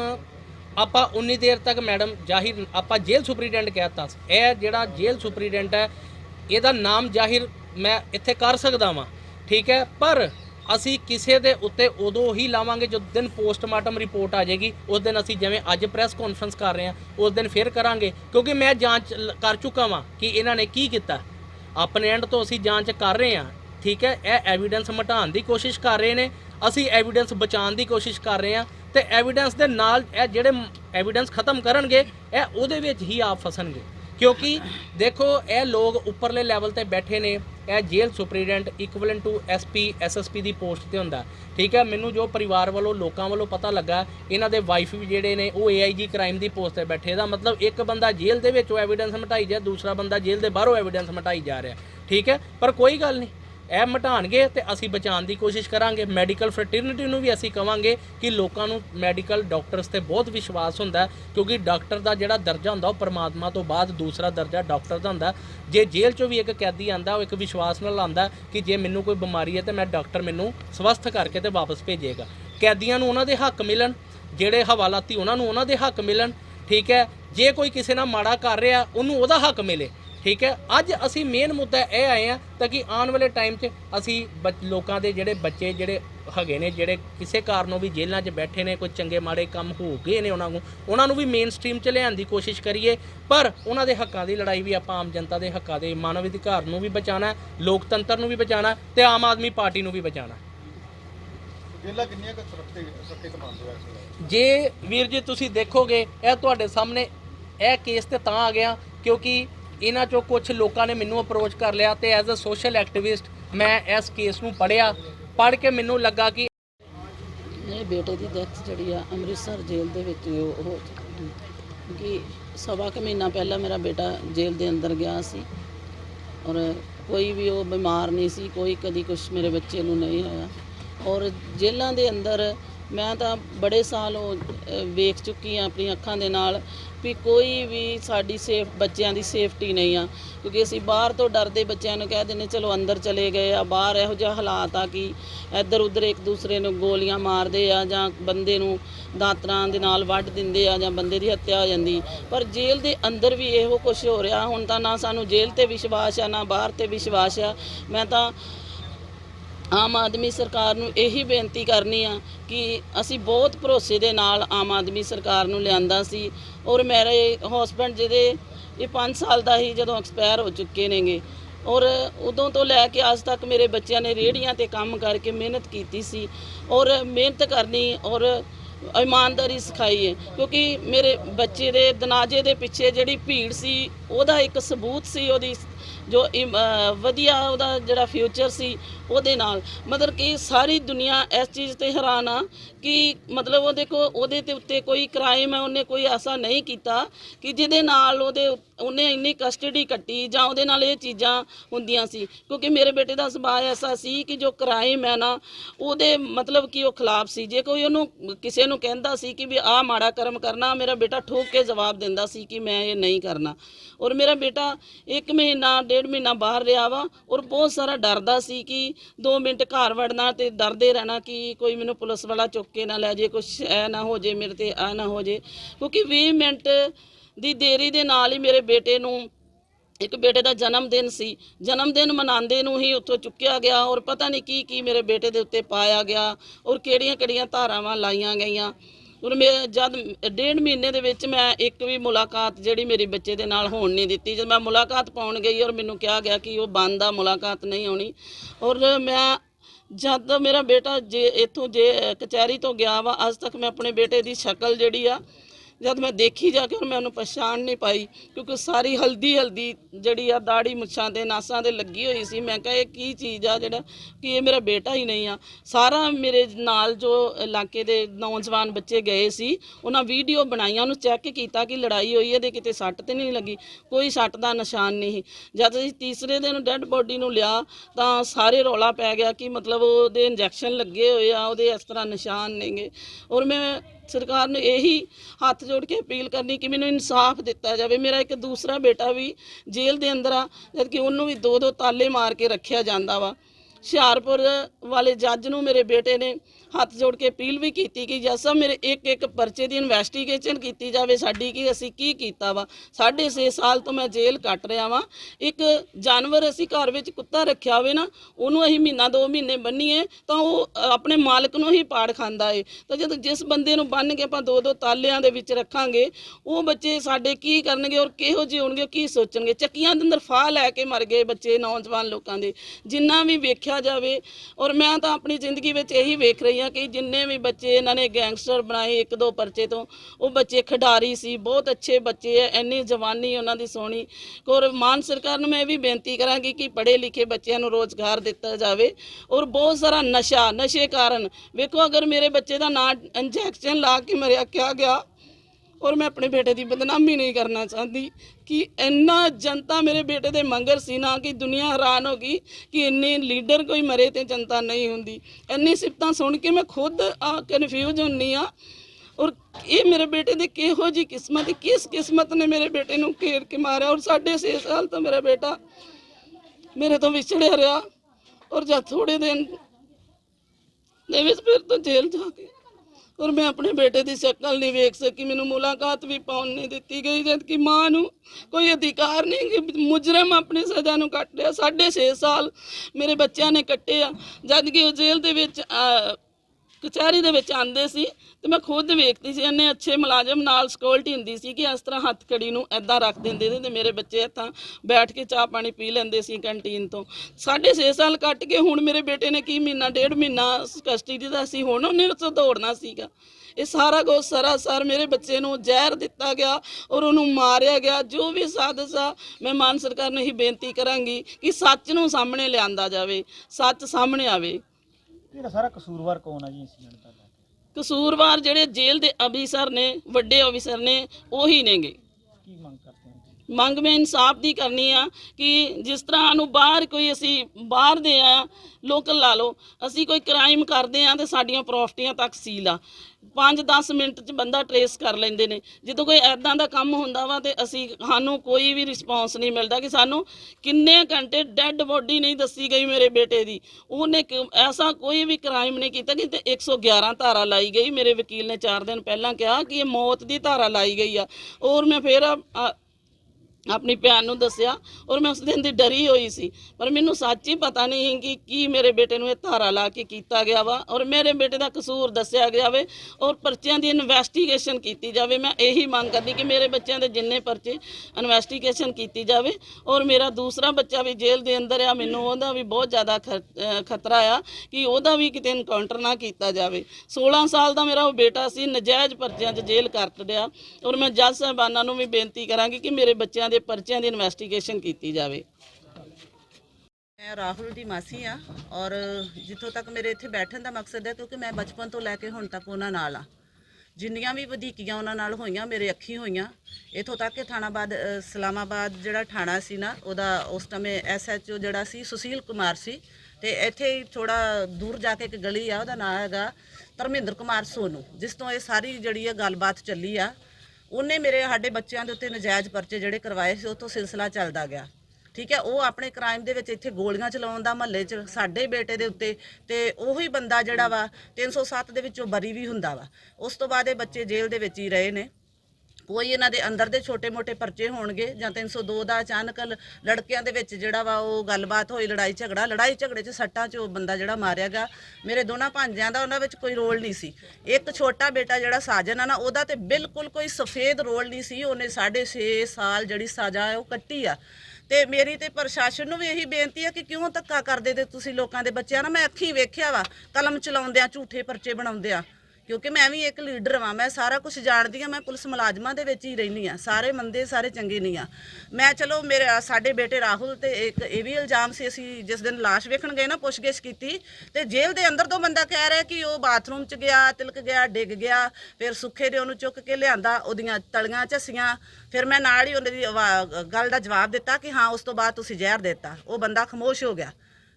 ਆਪਾਂ ਉਨੀ ਦੇਰ ਤੱਕ ਮੈਡਮ ਜ਼ਾਹਿਰ ਆਪਾਂ ਜੇਲ੍ਹ ਸੁਪਰੀਡੈਂਟ ਕਹਿਤਾ ਇਹ ਜਿਹੜਾ ਜੇਲ੍ਹ ਸੁਪਰੀਡੈਂਟ ਹੈ ਇਹਦਾ ਨਾਮ ਜ਼ਾਹਿਰ ਮੈਂ ਇੱਥੇ ਕਰ ਸਕਦਾ ਵਾਂ। ਠੀਕ ਹੈ, ਪਰ ਅਸੀਂ ਕਿਸੇ ਦੇ ਉੱਤੇ ਉਦੋਂ ਹੀ ਲਾਵਾਂਗੇ ਜਦ ਦਿਨ ਪੋਸਟਮਾਰਟਮ ਰਿਪੋਰਟ ਆ ਜਾਏਗੀ। ਉਸ ਦਿਨ ਅਸੀਂ ਜਿਵੇਂ ਅੱਜ ਪ੍ਰੈਸ ਕਾਨਫਰੰਸ ਕਰ ਰਹੇ ਹਾਂ, ਉਸ ਦਿਨ ਫਿਰ ਕਰਾਂਗੇ, ਕਿਉਂਕਿ ਮੈਂ ਜਾਂਚ ਕਰ ਚੁੱਕਾ ਵਾਂ ਕਿ ਇਹਨਾਂ ਨੇ ਕੀ ਕੀਤਾ। ਆਪਣੇ ਐਂਡ ਤੋਂ ਅਸੀਂ ਜਾਂਚ ਕਰ ਰਹੇ ਹਾਂ, ਠੀਕ ਹੈ, ਇਹ ਐਵੀਡੈਂਸ ਮਟਾਉਣ ਦੀ ਕੋਸ਼ਿਸ਼ ਕਰ ਰਹੇ ਨੇ। ਅਸੀਂ ਐਵੀਡੈਂਸ ਬਚਾਉਣ ਦੀ ਕੋਸ਼ਿਸ਼ ਕਰ ਰਹੇ ਹਾਂ ਤੇ ਐਵੀਡੈਂਸ ਦੇ ਨਾਲ ਇਹ ਜਿਹੜੇ ਐਵੀਡੈਂਸ ਖਤਮ ਕਰਨਗੇ, ਇਹ ਉਹਦੇ ਵਿੱਚ ਹੀ ਆਪ ਫਸਣਗੇ। ਕਿਉਂਕਿ ਦੇਖੋ, ਇਹ ਲੋਕ ਉੱਪਰਲੇ ਲੈਵਲ ਤੇ ਬੈਠੇ ਨੇ। ਇਹ ਜੇਲ੍ਹ superintendent equivalent to SP SSP the post ਤੇ ਹੁੰਦਾ। ਠੀਕ ਹੈ, ਮੈਨੂੰ ਜੋ ਪਰਿਵਾਰ ਵੱਲੋਂ, ਲੋਕਾਂ ਵੱਲੋਂ ਪਤਾ ਲੱਗਾ, ਇਹਨਾਂ ਦੇ ਵਾਈਫ ਵੀ ਜਿਹੜੇ ਨੇ, ਉਹ ਏਆਈਜੀ ਕ੍ਰਾਈਮ ਦੀ ਪੋਸਟ ਤੇ ਬੈਠੇ। ਦਾ ਮਤਲਬ ਇੱਕ ਬੰਦਾ ਜੇਲ੍ਹ ਦੇ ਵਿੱਚੋਂ ਐਵੀਡੈਂਸ ਮਟਾਈ ਜਾ, ਦੂਸਰਾ ਬੰਦਾ ਜੇਲ੍ਹ ਦੇ ਬਾਹਰੋਂ ਐਵੀਡੈਂਸ ਮਟਾਈ ਜਾ ਰਿਹਾ। ਠੀਕ ਹੈ, ਪਰ ਕੋਈ ਗੱਲ ਨਹੀਂ। ਇਹ ਮਟਾਣਗੇ ਤੇ ਅਸੀਂ ਬਚਾਉਣ ਦੀ ਕੋਸ਼ਿਸ਼ ਕਰਾਂਗੇ। ਮੈਡੀਕਲ ਫਰਟਰਨਿਟੀ ਨੂੰ ਵੀ ਅਸੀਂ ਕਵਾਂਗੇ ਕਿ ਲੋਕਾਂ ਨੂੰ ਮੈਡੀਕਲ ਡਾਕਟਰਸ ਤੇ ਬਹੁਤ ਵਿਸ਼ਵਾਸ ਹੁੰਦਾ ਕਿਉਂਕਿ ਡਾਕਟਰ ਦਾ ਜਿਹੜਾ ਦਰਜਾ ਹੁੰਦਾ, ਉਹ ਪਰਮਾਤਮਾ ਤੋਂ ਬਾਅਦ ਦੂਸਰਾ ਦਰਜਾ ਡਾਕਟਰ ਦਾ ਹੁੰਦਾ ਜੇ ਜੇਲ੍ਹ ਚੋਂ ਵੀ ਇੱਕ ਕੈਦੀ ਆਂਦਾ, ਉਹ ਇੱਕ ਵਿਸ਼ਵਾਸ ਨਾਲ ਆਂਦਾ ਕਿ ਜੇ ਮੈਨੂੰ ਕੋਈ ਬਿਮਾਰੀ ਹੈ ਤੇ ਮੈਂ ਡਾਕਟਰ ਮੈਨੂੰ ਸਵਸਥ ਕਰਕੇ ਤੇ ਵਾਪਸ ਭੇਜੇਗਾ। ਕੈਦੀਆਂ ਨੂੰ ਉਹਨਾਂ ਦੇ ਹੱਕ ਮਿਲਣ, ਜਿਹੜੇ ਹਵਾਲਾਤੀ ਉਹਨਾਂ ਨੂੰ ਉਹਨਾਂ ਦੇ ਹੱਕ ਮਿਲਣ, ਠੀਕ ਹੈ? ਜੇ ਕੋਈ ਕਿਸੇ ਨਾਲ ਮਾੜਾ ਕਰ ਰਿਹਾ, ਉਹਨੂੰ ਉਹਦਾ ਹੱਕ ਮਿਲੇ। ਠੀਕ ਹੈ? ਅੱਜ ਅਸੀਂ ਮੇਨ ਮੁੱਦਾ ਇਹ ਆਏ ਆ ਤਾਂ ਕਿ ਆਉਣ ਵਾਲੇ ਟਾਈਮ 'ਚ ਅਸੀਂ ਲੋਕਾਂ ਦੇ ਜਿਹੜੇ ਬੱਚੇ ਜਿਹੜੇ ਹੈਗੇ ਨੇ ਜਿਹੜੇ ਕਿਸੇ ਕਾਰਨੋਂ ਵੀ ਜੇਲ੍ਹਾਂ 'ਚ ਬੈਠੇ ਨੇ ਕੋਈ ਚੰਗੇ ਮਾੜੇ ਕੰਮ ਹੋ ਗਏ ਨੇ ਉਹਨਾਂ ਨੂੰ ਉਹਨਾਂ ਨੂੰ ਵੀ ਮੇਨ ਸਟ੍ਰੀਮ 'ਚ ਲਿਆਉਣ ਦੀ ਕੋਸ਼ਿਸ਼ ਕਰੀਏ। ਪਰ ਉਹਨਾਂ ਦੇ ਹੱਕਾਂ ਦੀ ਲੜਾਈ ਵੀ ਆਪਾਂ ਆਮ ਜਨਤਾ ਦੇ ਹੱਕਾਂ ਦੇ ਮਾਨਵ ਅਧਿਕਾਰ ਨੂੰ ਵੀ ਬਚਾਉਣਾ ਲੋਕਤੰਤਰ ਨੂੰ ਵੀ ਬਚਾਉਣਾ ਤੇ ਆਮ ਆਦਮੀ ਪਾਰਟੀ ਨੂੰ ਵੀ ਬਚਾਉਣਾ। ਜੇਲਾ ਕਿੰਨੀਆਂ ਕੁ ਸੁਰੱਖਿਅਤ ਸੁਰੱਖਿਅਤ ਮੰਨਦੇ ਜੇ ਵੀਰ ਜੀ ਤੁਸੀਂ ਦੇਖੋਗੇ ਇਹ ਤੁਹਾਡੇ ਸਾਹਮਣੇ ਇਹ ਕੇਸ ਤੇ ਤਾਂ ਆ ਗਿਆ ਕਿਉਂਕਿ ਇਹਨਾਂ ਚੋਂ ਕੁਝ ਲੋਕਾਂ ਨੇ ਮੈਨੂੰ ਅਪਰੋਚ ਕਰ ਲਿਆ ਤੇ ਐਜ਼ ਅ ਸੋਸ਼ਲ ਐਕਟਿਵਿਸਟ ਮੈਂ ਇਸ ਕੇਸ ਨੂੰ ਪੜ੍ਹਿਆ। ਪੜ੍ਹ ਕੇ ਮੈਨੂੰ ਲੱਗਾ ਕਿ ਮੇਰੇ ਬੇਟੇ ਦੀ ਡੈਥ ਜਿਹੜੀ ਆ ਅੰਮ੍ਰਿਤਸਰ ਜੇਲ੍ਹ ਦੇ ਵਿੱਚ ਉਹ ਹੋ ਚੁੱਕੀ ਕਿ ਸਵਾ ਕੁ ਮਹੀਨਾ ਪਹਿਲਾਂ ਮੇਰਾ ਬੇਟਾ ਜੇਲ੍ਹ ਦੇ ਅੰਦਰ ਗਿਆ ਸੀ ਔਰ ਕੋਈ ਵੀ ਉਹ ਬਿਮਾਰ ਨਹੀਂ ਸੀ, ਕੋਈ ਕਦੀ ਕੁਝ ਮੇਰੇ ਬੱਚੇ ਨੂੰ ਨਹੀਂ ਹੋਇਆ। ਔਰ ਜੇਲ੍ਹਾਂ ਦੇ ਅੰਦਰ ਮੈਂ ਤਾਂ ਬੜੇ ਸਾਲ ਉਹ ਵੇਖ ਚੁੱਕੀ ਆ ਆਪਣੀ ਅੱਖਾਂ ਦੇ ਨਾਲ ਵੀ ਕੋਈ ਵੀ ਸਾਡੀ ਸੇਫ, ਬੱਚਿਆਂ ਦੀ ਸੇਫਟੀ ਨਹੀਂ ਆ। ਕਿਉਂਕਿ ਅਸੀਂ ਬਾਹਰ ਤੋਂ ਡਰਦੇ ਬੱਚਿਆਂ ਨੂੰ ਕਹਿ ਦਿੰਦੇ ਚਲੋ ਅੰਦਰ ਚਲੇ ਗਏ ਆ, ਬਾਹਰ ਇਹੋ ਜਿਹਾ ਹਾਲਾਤ ਆ ਕਿ ਇੱਧਰ ਉੱਧਰ ਇੱਕ ਦੂਸਰੇ ਨੂੰ ਗੋਲੀਆਂ ਮਾਰਦੇ ਆ ਜਾਂ ਬੰਦੇ ਨੂੰ ਦਾਤਰਾਂ ਦੇ ਨਾਲ ਵੱਢ ਦਿੰਦੇ ਆ ਜਾਂ ਬੰਦੇ ਦੀ ਹੱਤਿਆ ਹੋ ਜਾਂਦੀ। ਪਰ ਜੇਲ੍ਹ ਦੇ ਅੰਦਰ ਵੀ ਇਹੋ ਕੁਝ ਹੋ ਰਿਹਾ। ਹੁਣ ਤਾਂ ਨਾ ਸਾਨੂੰ ਜੇਲ੍ਹ ਤੇ ਵਿਸ਼ਵਾਸ ਆ, ਨਾ ਬਾਹਰ ਤੇ ਵਿਸ਼ਵਾਸ ਆ। ਮੈਂ ਤਾਂ ਆਮ ਆਦਮੀ ਸਰਕਾਰ ਨੂੰ ਇਹੀ ਬੇਨਤੀ ਕਰਨੀ ਆ ਕਿ ਅਸੀਂ ਬਹੁਤ ਭਰੋਸੇ ਦੇ ਨਾਲ ਆਮ ਆਦਮੀ ਸਰਕਾਰ ਨੂੰ ਲਿਆਂਦਾ ਸੀ। ਔਰ ਮੇਰੇ ਹਸਬੰਡ ਜਿਹਦੇ ਇਹ 5 ਸਾਲ ਦਾ ਹੀ ਜਦੋਂ ਐਕਸਪਾਇਰ ਹੋ ਚੁੱਕੇ ਨੇਗੇ। ਔਰ ਉਦੋਂ ਤੋਂ ਲੈ ਕੇ ਅੱਜ ਤੱਕ ਮੇਰੇ ਬੱਚਿਆਂ ਨੇ ਰੇੜੀਆਂ ਤੇ ਕੰਮ ਕਰਕੇ ਮਿਹਨਤ ਕੀਤੀ ਸੀ ਔਰ ਮਿਹਨਤ ਕਰਨੀ ਔਰ ਇਮਾਨਦਾਰੀ ਸਿਖਾਈ ਹੈ। ਕਿਉਂਕਿ ਮੇਰੇ ਬੱਚੇ ਦੇ ਦਨਾਜੇ ਦੇ ਪਿੱਛੇ ਜਿਹੜੀ ਭੀੜ ਸੀ, ਉਹਦਾ ਇੱਕ ਸਬੂਤ ਸੀ ਉਹਦੀ ਜੋ ਇਮ- ਵਧੀਆ ਉਹਦਾ ਜਿਹੜਾ ਫਿਊਚਰ ਸੀ ਉਹਦੇ ਨਾਲ। ਮਤਲਬ ਕਿ ਸਾਰੀ ਦੁਨੀਆ ਇਸ ਚੀਜ਼ ਤੇ ਹੈਰਾਨ ਆ ਕਿ ਮਤਲਬ ਉਹ ਦੇਖੋ ਉਹਦੇ ਤੇ ਉੱਤੇ ਕੋਈ ਕ੍ਰਾਈਮ ਹੈ ਉਹਨੇ ਕੋਈ ਐਸਾ ਨਹੀਂ ਕੀਤਾ ਕਿ ਜਿਹਦੇ ਨਾਲ ਉਹਦੇ ਉਹਨੇ ਇੰਨੀ ਕਸਟਡੀ ਕੱਟੀ ਜਾਂ ਉਹਦੇ ਨਾਲ ਇਹ ਚੀਜ਼ਾਂ ਹੁੰਦੀਆਂ ਸੀ। ਕਿਉਂਕਿ ਮੇਰੇ ਬੇਟੇ ਦਾ ਸੁਭਾਅ ਐਸਾ ਸੀ ਕਿ ਜੋ ਕ੍ਰਾਈਮ ਹੈ ਨਾ, ਉਹਦੇ ਮਤਲਬ ਕਿ ਉਹ ਖਿਲਾਫ ਸੀ। ਜੇ ਕੋਈ ਉਹਨੂੰ ਕਿਸੇ ਨੂੰ ਕਹਿੰਦਾ ਸੀ ਕਿ ਵੀ ਆਹ ਮਾੜਾ ਕਰਮ ਕਰਨਾ, ਮੇਰਾ ਬੇਟਾ ਠੋਕ ਕੇ ਜਵਾਬ ਦਿੰਦਾ ਸੀ ਕਿ ਮੈਂ ਇਹ ਨਹੀਂ ਕਰਨਾ। ਔਰ ਮੇਰਾ ਬੇਟਾ ਇੱਕ ਮਹੀਨਾ ਡੇਢ ਮਹੀਨਾ ਬਾਹਰ ਰਿਹਾ ਵਾ ਔਰ ਬਹੁਤ ਸਾਰਾ ਡਰਦਾ ਸੀ ਕਿ 2 ਮਿੰਟ ਘਰ ਵੜਨਾ ਤੇ ਡਰਦੇ ਰਹਿਣਾ ਕਿ ਕੋਈ ਮੈਨੂੰ ਪੁਲਿਸ ਵਾਲਾ ਚੁੱਕ ਕੇ ਨਾ ਲੈ ਜੇ, ਕੁਛ ਐ ਨਾ ਹੋ ਜੇ ਮੇਰੇ ਤੇ ਆ ਨਾ ਹੋ ਜੇ। ਕਿਉਂਕਿ 20 ਮਿੰਟ ਦੀ ਦੇਰੀ ਦੇ ਨਾਲ ਹੀ ਮੇਰੇ ਬੇਟੇ ਨੂੰ, ਇੱਕ ਬੇਟੇ ਦਾ ਜਨਮ ਦਿਨ ਸੀ। ਜਨਮ ਦਿਨ ਮਨਾਉਂਦੇ ਨੂੰ ਹੀ ਉੱਥੋਂ ਚੁੱਕਿਆ ਗਿਆ ਔਰ ਪਤਾ ਨਹੀਂ ਕੀ ਕੀ ਮੇਰੇ ਬੇਟੇ ਦੇ ਉੱਤੇ ਪਾਇਆ ਗਿਆ ਔਰ ਕਿਹੜੀਆਂ ਕਿਹੜੀਆਂ ਧਾਰਾਵਾਂ ਲਾਈਆਂ ਗਈਆਂ। ਔਰ ਮੈਂ ਜਦ ਡੇਢ ਮਹੀਨੇ ਦੇ ਵਿੱਚ ਮੈਂ ਇੱਕ ਵੀ ਮੁਲਾਕਾਤ ਜਿਹੜੀ ਮੇਰੇ ਬੱਚੇ ਦੇ ਨਾਲ ਹੋਣ ਨਹੀਂ ਦਿੱਤੀ, ਜਦ ਮੈਂ ਮੁਲਾਕਾਤ ਪਾਉਣ ਗਈ ਔਰ ਮੈਨੂੰ ਕਿਹਾ ਗਿਆ ਕਿ ਉਹ ਬੰਦ ਆ, ਮੁਲਾਕਾਤ ਨਹੀਂ ਆਉਣੀ ਔਰ ਮੈਂ ਜਦ ਮੇਰਾ ਬੇਟਾ ਜੇ ਇੱਥੋਂ ਜੇ ਕਚਹਿਰੀ ਤੋਂ ਗਿਆ ਵਾ, ਅੱਜ ਤੱਕ ਮੈਂ ਆਪਣੇ ਬੇਟੇ ਦੀ ਸ਼ਕਲ ਜਿਹੜੀ ਆ ਜਦ ਮੈਂ ਦੇਖੀ ਜਾ ਕੇ ਮੈਂ ਉਹਨੂੰ ਪਛਾਣ ਨਹੀਂ ਪਾਈ, ਕਿਉਂਕਿ ਸਾਰੀ ਹਲਦੀ ਹਲਦੀ ਜਿਹੜੀ ਆ ਦਾੜੀ ਮੁੱਛਾਂ ਤੇ ਨਾਸਾਂ ਤੇ ਲੱਗੀ ਹੋਈ ਸੀ, ਮੈਂ ਕਿਹਾ ਇਹ ਕੀ ਚੀਜ਼ ਆ ਜਿਹੜਾ ਕਿ ਇਹ ਮੇਰਾ ਬੇਟਾ ਹੀ ਨਹੀਂ ਆ। ਸਾਰਾ ਮੇਰੇ ਨਾਲ ਜੋ ਇਲਾਕੇ ਦੇ ਨੌਜਵਾਨ ਬੱਚੇ ਗਏ ਸੀ, ਉਹਨਾਂ ਵੀਡੀਓ ਬਣਾਈਆਂ, ਉਹਨੂੰ ਚੈੱਕ ਕੀਤਾ ਕਿ ਲੜਾਈ ਹੋਈ ਹੈ ਤੇ ਕਿਤੇ ਸੱਟ ਤੇ ਨਹੀਂ ਲੱਗੀ, ਕੋਈ ਸੱਟ ਦਾ ਨਿਸ਼ਾਨ ਨਹੀਂ ਜਦ ਅਸੀਂ ਤੀਸਰੇ ਦਿਨ ਡੈੱਡ ਬੋਡੀ ਨੂੰ ਲਿਆ, ਤਾਂ ਸਾਰੇ ਰੌਲਾ ਪੈ ਗਿਆ ਕਿ ਮਤਲਬ ਉਹਦੇ ਇੰਜੈਕਸ਼ਨ ਲੱਗੇ ਹੋਏ ਆ, ਉਹਦੇ ਇਸ ਤਰ੍ਹਾਂ ਨਿਸ਼ਾਨ ਨੇਗੇ। ਔਰ ਮੈਂ ਸਰਕਾਰ ਨੂੰ ਇਹੀ ਹੱਥ ਜੋੜ ਕੇ ਅਪੀਲ ਕਰਨੀ ਕਿ ਮੈਨੂੰ ਇਨਸਾਫ ਦਿੱਤਾ ਜਾਵੇ। ਮੇਰਾ ਇੱਕ ਦੂਸਰਾ ਬੇਟਾ ਵੀ ਜੇਲ੍ਹ ਦੇ ਅੰਦਰ ਆ ਜਦ ਕਿ ਉਹਨੂੰ ਵੀ ਦੋ ਦੋ ਤਾਲੇ ਮਾਰ ਕੇ ਰੱਖਿਆ ਜਾਂਦਾ ਵਾ। ਹੁਸ਼ਿਆਰਪੁਰ ਵਾਲੇ ਜੱਜ ਨੂੰ ਮੇਰੇ ਬੇਟੇ ਨੇ ਹੱਥ ਜੋੜ ਕੇ ਅਪੀਲ ਵੀ ਕੀਤੀ ਕਿ ਜੱਜ ਸਾਹਿਬ, ਮੇਰੇ ਇੱਕ ਇੱਕ ਪਰਚੇ ਦੀ ਇਨਵੈਸਟੀਗੇਸ਼ਨ ਕੀਤੀ ਜਾਵੇ, ਸਾਡੀ ਕਿ, ਅਸੀਂ ਕੀ ਕੀਤਾ ਵਾ? ਸਾਢੇ ਛੇ ਸਾਲ ਤੋਂ ਮੈਂ ਜੇਲ੍ਹ ਕੱਟ ਰਿਹਾ ਵਾਂ। ਇੱਕ ਜਾਨਵਰ ਅਸੀਂ ਘਰ ਵਿੱਚ ਕੁੱਤਾ ਰੱਖਿਆ ਹੋਵੇ ਨਾ, ਉਹਨੂੰ ਅਸੀਂ ਮਹੀਨਾ, ਦੋ ਮਹੀਨੇ ਬੰਨੀਏ, ਤਾਂ ਉਹ ਆਪਣੇ ਮਾਲਕ ਨੂੰ ਹੀ ਪਾੜ ਖਾਂਦਾ ਏ। ਤਾਂ ਜਦੋਂ ਜਿਸ ਬੰਦੇ ਨੂੰ ਬੰਨ ਕੇ ਆਪਾਂ ਦੋ ਦੋ ਤਾਲਿਆਂ ਦੇ ਵਿੱਚ ਰੱਖਾਂਗੇ, ਉਹ ਬੱਚੇ ਸਾਡੇ ਕੀ ਕਰਨਗੇ ਔਰ ਕਿਹੋ ਜਿਹੇ ਹੋਣਗੇ ਕੀ ਸੋਚਣਗੇ? ਚੱਕੀਆਂ ਦੇ ਅੰਦਰ ਫਾਹ ਲੈ ਕੇ ਮਰ ਗਏ ਬੱਚੇ, ਨੌਜਵਾਨ ਲੋਕਾਂ ਦੇ। ਜਿੰਨਾ ਵੀ ਵੇਖਿਆ ਜਾਵੇ, ਔਰ ਮੈਂ ਤਾਂ ਆਪਣੀ ਜ਼ਿੰਦਗੀ ਵਿੱਚ ਇਹੀ ਵੇਖ ਰਹੀ ਹਾਂ ਕਿ ਜਿੰਨੇ ਵੀ ਬੱਚੇ ਇਹਨਾਂ ਨੇ ਗੈਂਗਸਟਰ ਬਣਾਏ ਇੱਕ ਦੋ ਪਰਚੇ ਤੋਂ, ਉਹ ਬੱਚੇ ਖਿਡਾਰੀ ਸੀ, ਬਹੁਤ ਅੱਛੇ ਬੱਚੇ ਐ ਇੰਨੀ ਜਵਾਨੀ ਉਹਨਾਂ ਦੀ ਸੋਹਣੀ। ਔਰ ਮਾਨ ਸਰਕਾਰ ਨੂੰ ਮੈਂ ਇਹ ਵੀ ਬੇਨਤੀ ਕਰਾਂਗੀ ਕਿ ਪੜ੍ਹੇ ਲਿਖੇ ਬੱਚਿਆਂ ਨੂੰ ਰੋਜ਼ਗਾਰ ਦਿੱਤਾ ਜਾਵੇ। ਔਰ ਬਹੁਤ ਸਾਰਾ ਨਸ਼ਾ, ਨਸ਼ੇ ਕਾਰਨ। ਵੇਖੋ ਅਗਰ ਮੇਰੇ ਬੱਚੇ ਦਾ ਨਾਂ ਇੰਜੈਕਸ਼ਨ ਲਾ ਕੇ ਮਰਿਆ ਕਿਹਾ ਗਿਆ? ਔਰ ਮੈਂ ਆਪਣੇ ਬੇਟੇ ਦੀ ਬਦਨਾਮੀ ਨਹੀਂ ਕਰਨਾ ਚਾਹੁੰਦੀ ਕਿ ਇੰਨਾ ਜਨਤਾ ਮੇਰੇ ਬੇਟੇ ਦੇ ਮੰਗਰ ਸੀ ਨਾ ਕਿ ਦੁਨੀਆ ਹੈਰਾਨ ਹੋ ਗਈ ਕਿ ਇੰਨੇ ਲੀਡਰ ਕੋਈ ਮਰੇ ਤੇ ਜਨਤਾ ਨਹੀਂ ਹੁੰਦੀ। ਇੰਨੀ ਸਿਫਤਾਂ ਸੁਣ ਕੇ ਮੈਂ ਖੁਦ ਕਨਫਿਊਜ਼ ਹੁੰਨੀ ਆ। ਔਰ ਇਹ ਮੇਰੇ ਬੇਟੇ ਦੇ ਕਿਹੋ ਜੀ ਕਿਸਮਤ, ਕਿਸ ਕਿਸਮਤ ਨੇ ਮੇਰੇ ਬੇਟੇ ਨੂੰ ਘੇਰ ਕੇ ਮਾਰਿਆ? ਔਰ ਸਾਢੇ ਛੇ ਸਾਲ ਤੋਂ ਮੇਰਾ ਬੇਟਾ ਮੇਰੇ ਤੋਂ ਵਿਛੜਿਆ ਰਿਹਾ। ਔਰ ਜਦ ਥੋੜੇ ਦਿਨ ਦੇ ਵਿੱਚ ਫਿਰ ਤੋਂ ਜੇਲ੍ਹ ਜਾ ਕੇ ਔਰ ਮੈਂ ਆਪਣੇ ਬੇਟੇ ਦੀ ਸ਼ਕਲ ਨਹੀਂ ਵੇਖ ਸਕੀ, ਮੈਨੂੰ ਮੁਲਾਕਾਤ ਵੀ ਪਾਉਣ ਨਹੀਂ ਦਿੱਤੀ ਗਈ ਜਦ ਕਿ ਮਾਂ ਨੂੰ ਕੋਈ ਅਧਿਕਾਰ ਨਹੀਂ ਕਿ ਮੁਜਰਮ ਆਪਣੀ ਸਜ਼ਾ ਨੂੰ ਕੱਟ ਰਿਹਾ। ਸਾਢੇ ਛੇ ਸਾਲ ਮੇਰੇ ਬੱਚਿਆਂ ਨੇ ਕੱਟੇ ਆ ਜਦ ਕਿ ਉਹ ਜੇਲ੍ਹ ਦੇ ਵਿੱਚ ਕਚਹਿਰੀ ਦੇ ਵਿੱਚ ਆਂਦੇ ਸੀ ਤੇ ਮੈਂ ਖੁਦ ਵੇਖਦੀ ਸੀ, ਇੰਨੇ ਅੱਛੇ ਮੁਲਾਜ਼ਮ ਨਾਲ ਸਿਕਿਉਰਿਟੀ ਹੁੰਦੀ ਸੀ ਕਿ ਇਸ ਤਰ੍ਹਾਂ ਹੱਥ ਕੜੀ ਨੂੰ ਐਦਾਂ ਰੱਖ ਦਿੰਦੇ ਸੀ ਤੇ ਮੇਰੇ ਬੱਚੇ ਇੱਥਾਂ ਬੈਠ ਕੇ ਚਾਹ ਪਾਣੀ ਪੀ ਲੈਂਦੇ ਸੀ ਕੰਟੀਨ ਤੋਂ। ਸਾਢੇ ਛੇ ਸਾਲ ਕੱਟ ਕੇ ਹੁਣ ਮੇਰੇ ਬੇਟੇ ਨੇ ਕੀ ਮਹੀਨਾ, ਡੇਢ ਮਹੀਨਾ ਕਸਟਡੀ ਦਾ ਸੀ, ਹੁਣ ਉਹਨੇ ਤੋਂ ਦੌੜਨਾ ਸੀਗਾ। ਇਹ ਸਾਰਾ ਕੁਝ ਸਰਾਸਰ ਮੇਰੇ ਬੱਚੇ ਨੂੰ ਜ਼ਹਿਰ ਦਿੱਤਾ ਗਿਆ ਔਰ ਉਹਨੂੰ ਮਾਰਿਆ ਗਿਆ, ਜੋ ਵੀ ਸਾਜ਼ਿਸ਼ਾ ਮੈਂ ਮਾਨ ਸਰਕਾਰ ਨੂੰ ਹੀ ਬੇਨਤੀ ਕਰਾਂਗੀ ਕਿ ਸੱਚ ਨੂੰ ਸਾਹਮਣੇ ਲਿਆਂਦਾ ਜਾਵੇ, ਸੱਚ ਸਾਹਮਣੇ ਆਵੇ। ਜਿਹੜਾ ਸਾਰਾ ਕਸੂਰਵਾਰ ਕੌਣ ਆ ਜੀ ਇੰਸੀਡੈਂਟ ਦਾ? ਕਸੂਰਵਾਰ ਜਿਹੜੇ ਜੇਲ੍ਹ ਦੇ ਅਫੀਸਰ ਨੇ ਵੱਡੇ ਅਫੀਸਰ ਨੇ ਉਹੀ ਨੇਗੇ। ਕੀ ਮੰਗ ਕਰਦੇ ਹੋ? ਮੰਗ ਮੈਂ ਇਨਸਾਫ ਦੀ ਕਰਨੀ ਆ ਕਿ ਜਿਸ ਤਰ੍ਹਾਂ ਨੂੰ ਬਾਹਰ ਕੋਈ ਅਸੀਂ ਬਾਹਰ ਦੇ ਆ ਲੋਕਲ ਲਾ ਲਓ ਅਸੀਂ ਕੋਈ ਕ੍ਰਾਈਮ ਕਰਦੇ ਆ ਤੇ ਸਾਡੀਆਂ ਪ੍ਰਾਪਰਟੀਆਂ ਤੱਕ ਸੀਲ ਆ। 5-10 ਮਿੰਟ ਚ ਬੰਦਾ ਟਰੇਸ ਕਰ ਲੈਂਦੇ ਨੇ। ਜਦੋਂ ਕੋਈ ਐਦਾਂ ਦਾ ਕੰਮ ਹੁੰਦਾ ਵਾ ਤੇ ਅਸੀਂ, ਸਾਨੂੰ ਕੋਈ ਵੀ ਰਿਸਪੌਂਸ ਨਹੀਂ ਮਿਲਦਾ ਕਿ ਸਾਨੂੰ ਕਿੰਨੇ ਘੰਟੇ ਡੈੱਡ ਬੋਡੀ ਨਹੀਂ ਦੱਸੀ ਗਈ ਮੇਰੇ ਬੇਟੇ ਦੀ। ਉਹਨੇ ਐਸਾ ਕੋਈ ਵੀ ਕ੍ਰਾਈਮ ਨਹੀਂ ਕੀਤਾ ਕਿ ਤੇ 111 ਧਾਰਾ ਲਾਈ ਗਈ। ਮੇਰੇ ਵਕੀਲ ਨੇ 4 ਦਿਨ ਪਹਿਲਾਂ ਕਿਹਾ ਕਿ ਇਹ ਮੌਤ ਦੀ ਧਾਰਾ ਲਾਈ ਗਈ ਆ। ਔਰ ਮੈਂ ਫੇਰ ਆਪਣੀ ਭੈਣ ਨੂੰ ਦੱਸਿਆ ਔਰ ਮੈਂ ਉਸ ਦਿਨ ਦੀ ਡਰੀ ਹੋਈ ਸੀ। ਪਰ ਮੈਨੂੰ ਸੱਚ ਹੀ ਪਤਾ ਨਹੀਂ ਕਿ ਕੀ ਮੇਰੇ ਬੇਟੇ ਨੂੰ ਇਹ ਧਾਰਾ ਲਾ ਕੇ ਕੀਤਾ ਗਿਆ ਵਾ ਔਰ ਮੇਰੇ ਬੇਟੇ ਦਾ ਕਸੂਰ ਦੱਸਿਆ ਗਿਆ ਵੇ ਔਰ ਪਰਚਿਆਂ ਦੀ ਇਨਵੈਸਟੀਗੇਸ਼ਨ ਕੀਤੀ ਜਾਵੇ। ਮੈਂ ਇਹੀ ਮੰਗ ਕਰਦੀ ਕਿ ਮੇਰੇ ਬੱਚਿਆਂ ਦੇ ਜਿੰਨੇ ਪਰਚੇ ਇਨਵੈਸਟੀਗੇਸ਼ਨ ਕੀਤੀ ਜਾਵੇ ਔਰ ਮੇਰਾ ਦੂਸਰਾ ਬੱਚਾ ਵੀ ਜੇਲ੍ਹ ਦੇ ਅੰਦਰ ਆ। ਮੈਨੂੰ ਉਹਦਾ ਵੀ ਬਹੁਤ ਜ਼ਿਆਦਾ ਖ- ਖਤਰਾ ਆ ਕਿ ਉਹਦਾ ਵੀ ਕਿਤੇ ਇਨਕਾਊਂਟਰ ਨਾ ਕੀਤਾ ਜਾਵੇ। 16 ਸਾਲ ਦਾ ਮੇਰਾ ਉਹ ਬੇਟਾ ਸੀ, ਨਜਾਇਜ਼ ਪਰਚਿਆਂ 'ਚ ਜੇਲ੍ਹ ਕੱਟ ਰਿਹਾ ਔਰ ਮੈਂ ਜੱਜ ਸਾਹਿਬਾਨਾਂ ਨੂੰ ਵੀ ਬੇਨਤੀ ਕਰਾਂਗੀ ਕਿ ਮੇਰੇ ਬੱਚਿਆਂ ਦੇ ਪਰਚਿਆਂ ਦੀ ਇਨਵੈਸਟੀਗੇਸ਼ਨ ਕੀਤੀ ਜਾਵੇ। ਮੈਂ ਰਾਹੁਲ ਦੀ ਮਾਸੀ ਆ ਔਰ ਜਿੱਥੋਂ ਤੱਕ ਮੇਰੇ ਇੱਥੇ ਬੈਠਣ ਦਾ ਮਕਸਦ ਹੈ ਕਿਉਂਕਿ ਮੈਂ ਬਚਪਨ ਤੋਂ ਲੈ ਕੇ ਹੁਣ ਤੱਕ ਉਹਨਾਂ ਨਾਲ ਆ। ਜਿੰਨੀਆਂ ਵੀ ਵਧੀਕੀਆਂ ਉਹਨਾਂ ਨਾਲ ਹੋਈਆਂ ਮੇਰੇ ਅੱਖੀ ਹੋਈਆਂ। ਇਥੋਂ ਤੱਕ ਕਿ ਥਾਣਾਬਾਦ ਅ, ਸਲਾਮਾਬਾਦ ਜਿਹੜਾ ਥਾਣਾ ਸੀ ਨਾ ਉਹਦਾ ਉਸ ਸਮੇਂ ਐਸਐਚਓ ਜਿਹੜਾ ਸੀ ਸੁਸ਼ੀਲ ਕੁਮਾਰ ਸੀ। ਤੇ ਇੱਥੇ ਹੀ ਥੋੜਾ ਦੂਰ ਜਾ ਕੇ ਇੱਕ ਗਲੀ ਆ ਉਹਦਾ ਨਾਮ ਹੈਗਾ ਧਰਮਿੰਦਰ ਕੁਮਾਰ ਸੋਨੂ ਜਿਸ ਤੋਂ ਇਹ ਸਾਰੀ ਜਿਹੜੀ ਆ ਗੱਲਬਾਤ ਚੱਲੀ ਆ ਉਹਨੇ ਮੇਰੇ ਸਾਡੇ ਬੱਚਿਆਂ ਦੇ ਉੱਤੇ ਨਜਾਇਜ਼ ਪਰਚੇ ਜਿਹੜੇ ਕਰਵਾਏ ਸੀ, ਉਹ ਤੋਂ ਸਿਲਸਿਲਾ ਚੱਲਦਾ ਗਿਆ। ਠੀਕ ਹੈ, ਉਹ ਆਪਣੇ ਕ੍ਰਾਈਮ ਦੇ ਵਿੱਚ ਇੱਥੇ ਗੋਲੀਆਂ ਚਲਾਉਣ ਦਾ ਮਹੱਲੇ 'ਚ, ਸਾਡੇ ਬੇਟੇ ਦੇ ਉੱਤੇ, ਤੇ ਉਹੀ ਬੰਦਾ ਜਿਹੜਾ ਵਾ 307 ਦੇ ਵਿੱਚੋਂ ਬਰੀ ਵੀ ਹੁੰਦਾ ਵਾ। ਉਸ ਤੋਂ ਬਾਅਦ ਇਹ ਬੱਚੇ ਜੇਲ੍ਹ ਦੇ ਵਿੱਚ ਹੀ ਰਹੇ ਨੇ। ਕੋਈ ਇਹਨਾਂ ਦੇ ਅੰਦਰ ਦੇ ਛੋਟੇ-ਮੋਟੇ ਪਰਚੇ ਹੋਣਗੇ ਜਾਂ 302 ਦਾ ਅਚਾਨਕ ਲੜਕਿਆਂ ਦੇ ਵਿੱਚ ਜਿਹੜਾ ਵਾ ਉਹ ਗੱਲਬਾਤ ਹੋਈ, ਲੜਾਈ ਝਗੜਾ, ਲੜਾਈ ਝਗੜੇ 'ਚ ਸੱਟਾਂ 'ਚ ਉਹ ਬੰਦਾ ਜਿਹੜਾ ਮਾਰਿਆ ਗਿਆ। ਮੇਰੇ ਦੋਨਾਂ ਭਾਂਜਿਆਂ ਦਾ ਉਹਨਾਂ ਵਿੱਚ ਕੋਈ ਰੋਲ ਨਹੀਂ ਸੀ। ਇੱਕ ਛੋਟਾ ਬੇਟਾ ਜਿਹੜਾ ਸਾਜਨ ਆ ਨਾ, ਉਹਦਾ ਤੇ ਬਿਲਕੁਲ ਕੋਈ ਸਫੇਦ ਰੋਲ ਨਹੀਂ ਸੀ। ਉਹਨੇ 6.5 ਸਾਲ ਜਿਹੜੀ ਸਜ਼ਾ ਹੈ ਉਹ ਕੱਟੀ ਆ। ਤੇ ਮੇਰੀ ਤੇ ਪ੍ਰਸ਼ਾਸਨ ਨੂੰ ਵੀ ਇਹੀ ਬੇਨਤੀ ਹੈ ਕਿ ਕਿਉਂ ਧੱਕਾ ਕਰਦੇ ਤੇ ਤੁਸੀਂ ਲੋਕਾਂ ਦੇ ਬੱਚਿਆਂ ਨਾਲ? ਮੈਂ ਅੱਖੀ ਵੇਖਿਆ ਵਾ, ਕਲਮ ਚਲਾਉਂਦਿਆਂ ਝੂਠੇ ਪਰਚੇ ਬਣਾਉਂਦਿਆਂ। ਕਿਉਂਕਿ ਮੈਂ ਵੀ ਇੱਕ ਲੀਡਰ ਵਾਂ, ਮੈਂ ਸਾਰਾ ਕੁਝ ਜਾਣਦੀ ਆ ਮੈਂ ਪੁਲਿਸ ਮੁਲਾਜ਼ਮਾਂ ਦੇ ਵਿੱਚ ਹੀ ਰਹਿੰਦੀ ਆ ਸਾਰੇ ਮੰਦੇ ਸਾਰੇ ਚੰਗੇ ਨਹੀਂ ਆ। ਮੈਂ ਚਲੋ ਮੇਰੇ, ਸਾਡੇ ਬੇਟੇ ਰਾਹੁਲ ਤੇ ਇੱਕ ਇਹ ਵੀ ਇਲਜ਼ਾਮ ਸੀ, ਅਸੀਂ ਜਿਸ ਦਿਨ ਲਾਸ਼ ਵੇਖਣ ਗਏ ਨਾ, ਪੁੱਛਗਿੱਛ ਕੀਤੀ ਤੇ ਜੇਲ੍ਹ ਦੇ ਅੰਦਰ ਤੋਂ ਬੰਦਾ ਕਹਿ ਰਿਹਾ ਕਿ ਉਹ ਬਾਥਰੂਮ 'ਚ ਗਿਆ, ਤਿਲਕ ਗਿਆ, ਡਿੱਗ ਗਿਆ, ਫਿਰ ਸੁੱਖੇ ਦੇ ਉਹਨੂੰ ਚੁੱਕ ਕੇ ਲਿਆਂਦਾ, ਉਹਦੀਆਂ ਤਲੀਆਂ ਝੱਸੀਆਂ, ਫਿਰ ਮੈਂ ਨਾਲ ਹੀ ਉਹਦੀ ਆਵਾ- ਗੱਲ ਦਾ ਜਵਾਬ ਦਿੱਤਾ ਕਿ ਹਾਂ, ਉਸ ਤੋਂ ਬਾਅਦ ਤੁਸੀਂ ਜ਼ਹਿਰ ਦਿੱਤਾ, ਉਹ ਬੰਦਾ ਖਾਮੋਸ਼ ਹੋ ਗਿਆ।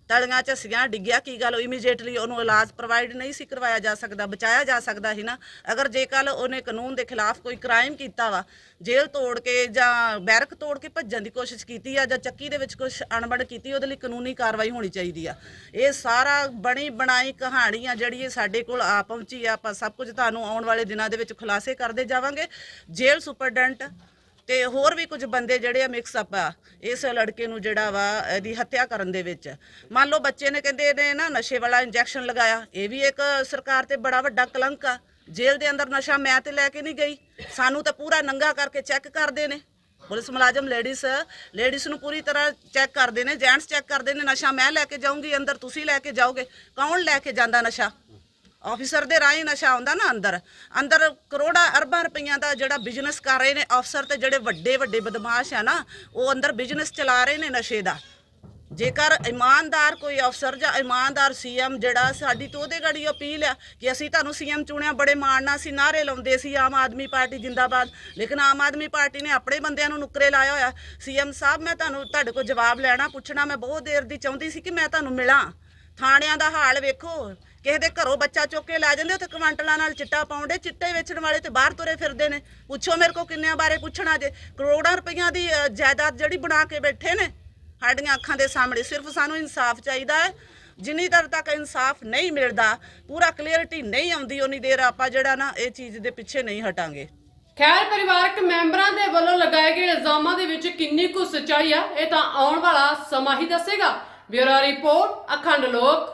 ਤਲੀਆਂ ਝੱਸੀਆਂ ਡਿੱਗਿਆ ਕੀ ਗੱਲ? ਇਮੀਡੀਏਟਲੀ ਉਹਨੂੰ ਇਲਾਜ ਪ੍ਰੋਵਾਈਡ ਨਹੀਂ ਸੀ ਕਰਵਾਇਆ ਜਾ ਸਕਦਾ, ਬਚਾਇਆ ਜਾ ਸਕਦਾ ਸੀ ਨਾ। ਅਗਰ ਜੇ ਕੱਲ ਉਹਨੇ ਕਾਨੂੰਨ ਦੇ ਖਿਲਾਫ ਕੋਈ ਕ੍ਰਾਈਮ ਕੀਤਾ ਵਾ, ਜੇਲ੍ਹ ਤੋੜ ਕੇ ਜਾਂ ਬੈਰਕ ਤੋੜ ਕੇ ਭੱਜਣ ਦੀ ਕੋਸ਼ਿਸ਼ ਕੀਤੀ ਆ ਜਾਂ ਚੱਕੀ ਦੇ ਵਿੱਚ ਕੁਝ ਅਣਬਣ ਕੀਤੀ, ਉਹਦੇ ਲਈ ਕਾਨੂੰਨੀ ਕਾਰਵਾਈ ਹੋਣੀ ਚਾਹੀਦੀ ਆ। ਇਹ ਸਾਰਾ ਬਣੀ ਬਣਾਈ ਕਹਾਣੀ ਆ ਜਿਹੜੀ ਇਹ ਸਾਡੇ ਕੋਲ ਆ ਪਹੁੰਚੀ ਆ। ਆਪਾਂ ਸਭ ਕੁਝ ਤੁਹਾਨੂੰ ਆਉਣ ਵਾਲੇ ਦਿਨਾਂ ਦੇ ਵਿੱਚ ਖੁਲਾਸੇ ਕਰਦੇ ਜਾਵਾਂਗੇ। ਜੇਲ੍ਹ ਸੁਪਰਡੈਂਟ ਤੇ ਹੋਰ ਵੀ ਕੁਝ ਬੰਦੇ ਜਿਹੜੇ ਆ ਮਿਕਸ ਅਪ ਆ, ਇਸ ਲੜਕੇ ਨੂੰ ਜਿਹੜਾ ਵਾ, ਇਹਦੀ ਹੱਤਿਆ ਕਰਨ ਦੇ ਵਿੱਚ। ਮੰਨ ਲਓ ਬੱਚੇ ਨੇ ਕਹਿੰਦੇ ਇਹਨੇ ਨਾ ਨਸ਼ੇ ਵਾਲਾ ਇੰਜੈਕਸ਼ਨ ਲਗਾਇਆ, ਇਹ ਵੀ ਇੱਕ ਸਰਕਾਰ ਤੇ ਬੜਾ ਵੱਡਾ ਕਲੰਕ ਆ। ਜੇਲ੍ਹ ਦੇ ਅੰਦਰ ਨਸ਼ਾ ਮੈਂ ਤੇ ਲੈ ਕੇ ਨਹੀਂ ਗਈ। ਸਾਨੂੰ ਤਾਂ ਪੂਰਾ ਨੰਗਾ ਕਰਕੇ ਚੈੱਕ ਕਰਦੇ ਨੇ। ਪੁਲਿਸ ਮੁਲਾਜ਼ਮ ਲੇਡੀਜ਼ ਲੇਡੀਜ਼ ਨੂੰ ਪੂਰੀ ਤਰ੍ਹਾਂ ਚੈੱਕ ਕਰਦੇ ਨੇ ਜੈਂਟਸ ਚੈੱਕ ਕਰਦੇ ਨੇ, ਨਸ਼ਾ ਮੈਂ ਲੈ ਕੇ ਜਾਊਂਗੀ, ਅੰਦਰ ਤੁਸੀਂ ਲੈ ਕੇ ਜਾਓਗੇ। ਕੌਣ ਲੈ ਕੇ ਜਾਂਦਾ ਨਸ਼ਾ? ਆਫੀਸਰ ਦੇ ਰਾਹੀਂ ਨਸ਼ਾ ਆਉਂਦਾ ਨਾ ਅੰਦਰ। ਅੰਦਰ ਕਰੋੜਾਂ, ਅਰਬਾਂ ਰੁਪਈਆਂ ਦਾ ਜਿਹੜਾ ਬਿਜ਼ਨਸ ਕਰ ਰਹੇ ਨੇ ਅਫਸਰ ਤੇ ਜਿਹੜੇ ਵੱਡੇ ਵੱਡੇ ਬਦਮਾਸ਼ ਆ ਨਾ, ਉਹ ਅੰਦਰ ਬਿਜ਼ਨਸ ਚਲਾ ਰਹੇ ਨੇ ਨਸ਼ੇ ਦਾ। ਜੇਕਰ ਇਮਾਨਦਾਰ ਕੋਈ ਅਫਸਰ ਜਾਂ ਇਮਾਨਦਾਰ ਸੀਐਮ ਜਿਹੜਾ ਸਾਡੀ ਤੋਂ ਉਹਦੇ ਗੜੀ ਅਪੀਲ ਆ ਕਿ ਅਸੀਂ ਤੁਹਾਨੂੰ ਸੀਐਮ ਚੁਣਿਆ, ਬੜੇ ਮਾਣ ਨਾਲ ਸੀ ਨਾਰੇ ਲਾਉਂਦੇ ਸੀ ਆਮ ਆਦਮੀ ਪਾਰਟੀ ਜਿੰਦਾਬਾਦ। ਲੇਕਿਨ ਆਮ ਆਦਮੀ ਪਾਰਟੀ ਨੇ ਆਪਣੇ ਬੰਦਿਆਂ ਨੂੰ ਨੁਕਰੇ ਲਾਇਆ ਹੋਇਆ। ਸੀਐਮ ਸਾਹਿਬ, ਮੈਂ ਤੁਹਾਨੂੰ ਤੁਹਾਡੇ ਕੋਲ ਜਵਾਬ ਲੈਣਾ, ਪੁੱਛਣਾ, ਮੈਂ ਬਹੁਤ ਦੇਰ ਦੀ ਚਾਹੁੰਦੀ ਸੀ ਕਿ ਮੈਂ ਤੁਹਾਨੂੰ ਮਿਲਾਂ। ਥਾਣਿਆਂ ਦਾ ਹਾਲ ਵੇਖੋ। ਕਿਸੇ ਦੇ ਘਰੋਂ ਬੱਚਾ ਚੁੱਕ ਕੇ ਲੈ ਜਾਂਦੇ ਉੱਥੇ ਕਵਾਂਟਲਾਂ ਨਾਲ ਚਿੱਟਾ ਪਾਉਂਦੇ ਚਿੱਟੇ ਵੇਚਣ ਵਾਲੇ ਤੇ ਬਾਹਰ ਤੁਰੇ ਫਿਰਦੇ ਨੇ। ਪੁੱਛੋ ਮੇਰੇ ਕੋ ਕਿੰਨਿਆਂ ਬਾਰੇ ਪੁੱਛਣਾ ਜੇ। ਕਰੋੜਾਂ ਰੁਪਈਆਂ ਦੀ ਅ, ਜਾਇਦਾਦ ਜਿਹੜੀ ਬਣਾ ਕੇ ਬੈਠੇ ਨੇ ਸਾਡੀਆਂ ਅੱਖਾਂ ਦੇ ਸਾਹਮਣੇ। ਸਿਰਫ ਸਾਨੂੰ ਇਨਸਾਫ ਚਾਹੀਦਾ ਹੈ। ਜਿੰਨੀ ਦੇਰ ਤੱਕ ਇਨਸਾਫ ਨਹੀਂ ਮਿਲਦਾ ਪੂਰਾ ਕਲੀਅਰਿਟੀ ਨਹੀਂ ਆਉਂਦੀ ਉਨੀ ਦੇਰ ਆਪਾਂ ਜਿਹੜਾ ਨਾ ਇਹ ਚੀਜ਼ ਦੇ ਪਿੱਛੇ ਨਹੀਂ ਹਟਾਂਗੇ। ਖੈਰ ਪਰਿਵਾਰਕ ਮੈਂਬਰਾਂ ਦੇ ਵੱਲੋਂ ਲਗਾਏ ਗਏ ਇਲਜ਼ਾਮਾਂ ਦੇ ਵਿੱਚ ਕਿੰਨੀ ਕੁ ਸੱਚਾਈ ਆ ਇਹ ਤਾਂ ਆਉਣ ਵਾਲਾ ਸਮਾਂ ਹੀ ਦੱਸੇਗਾ। ਬਿਊਰੋ ਰਿਪੋਰਟ ਅਖੰਡ ਲੋਕ।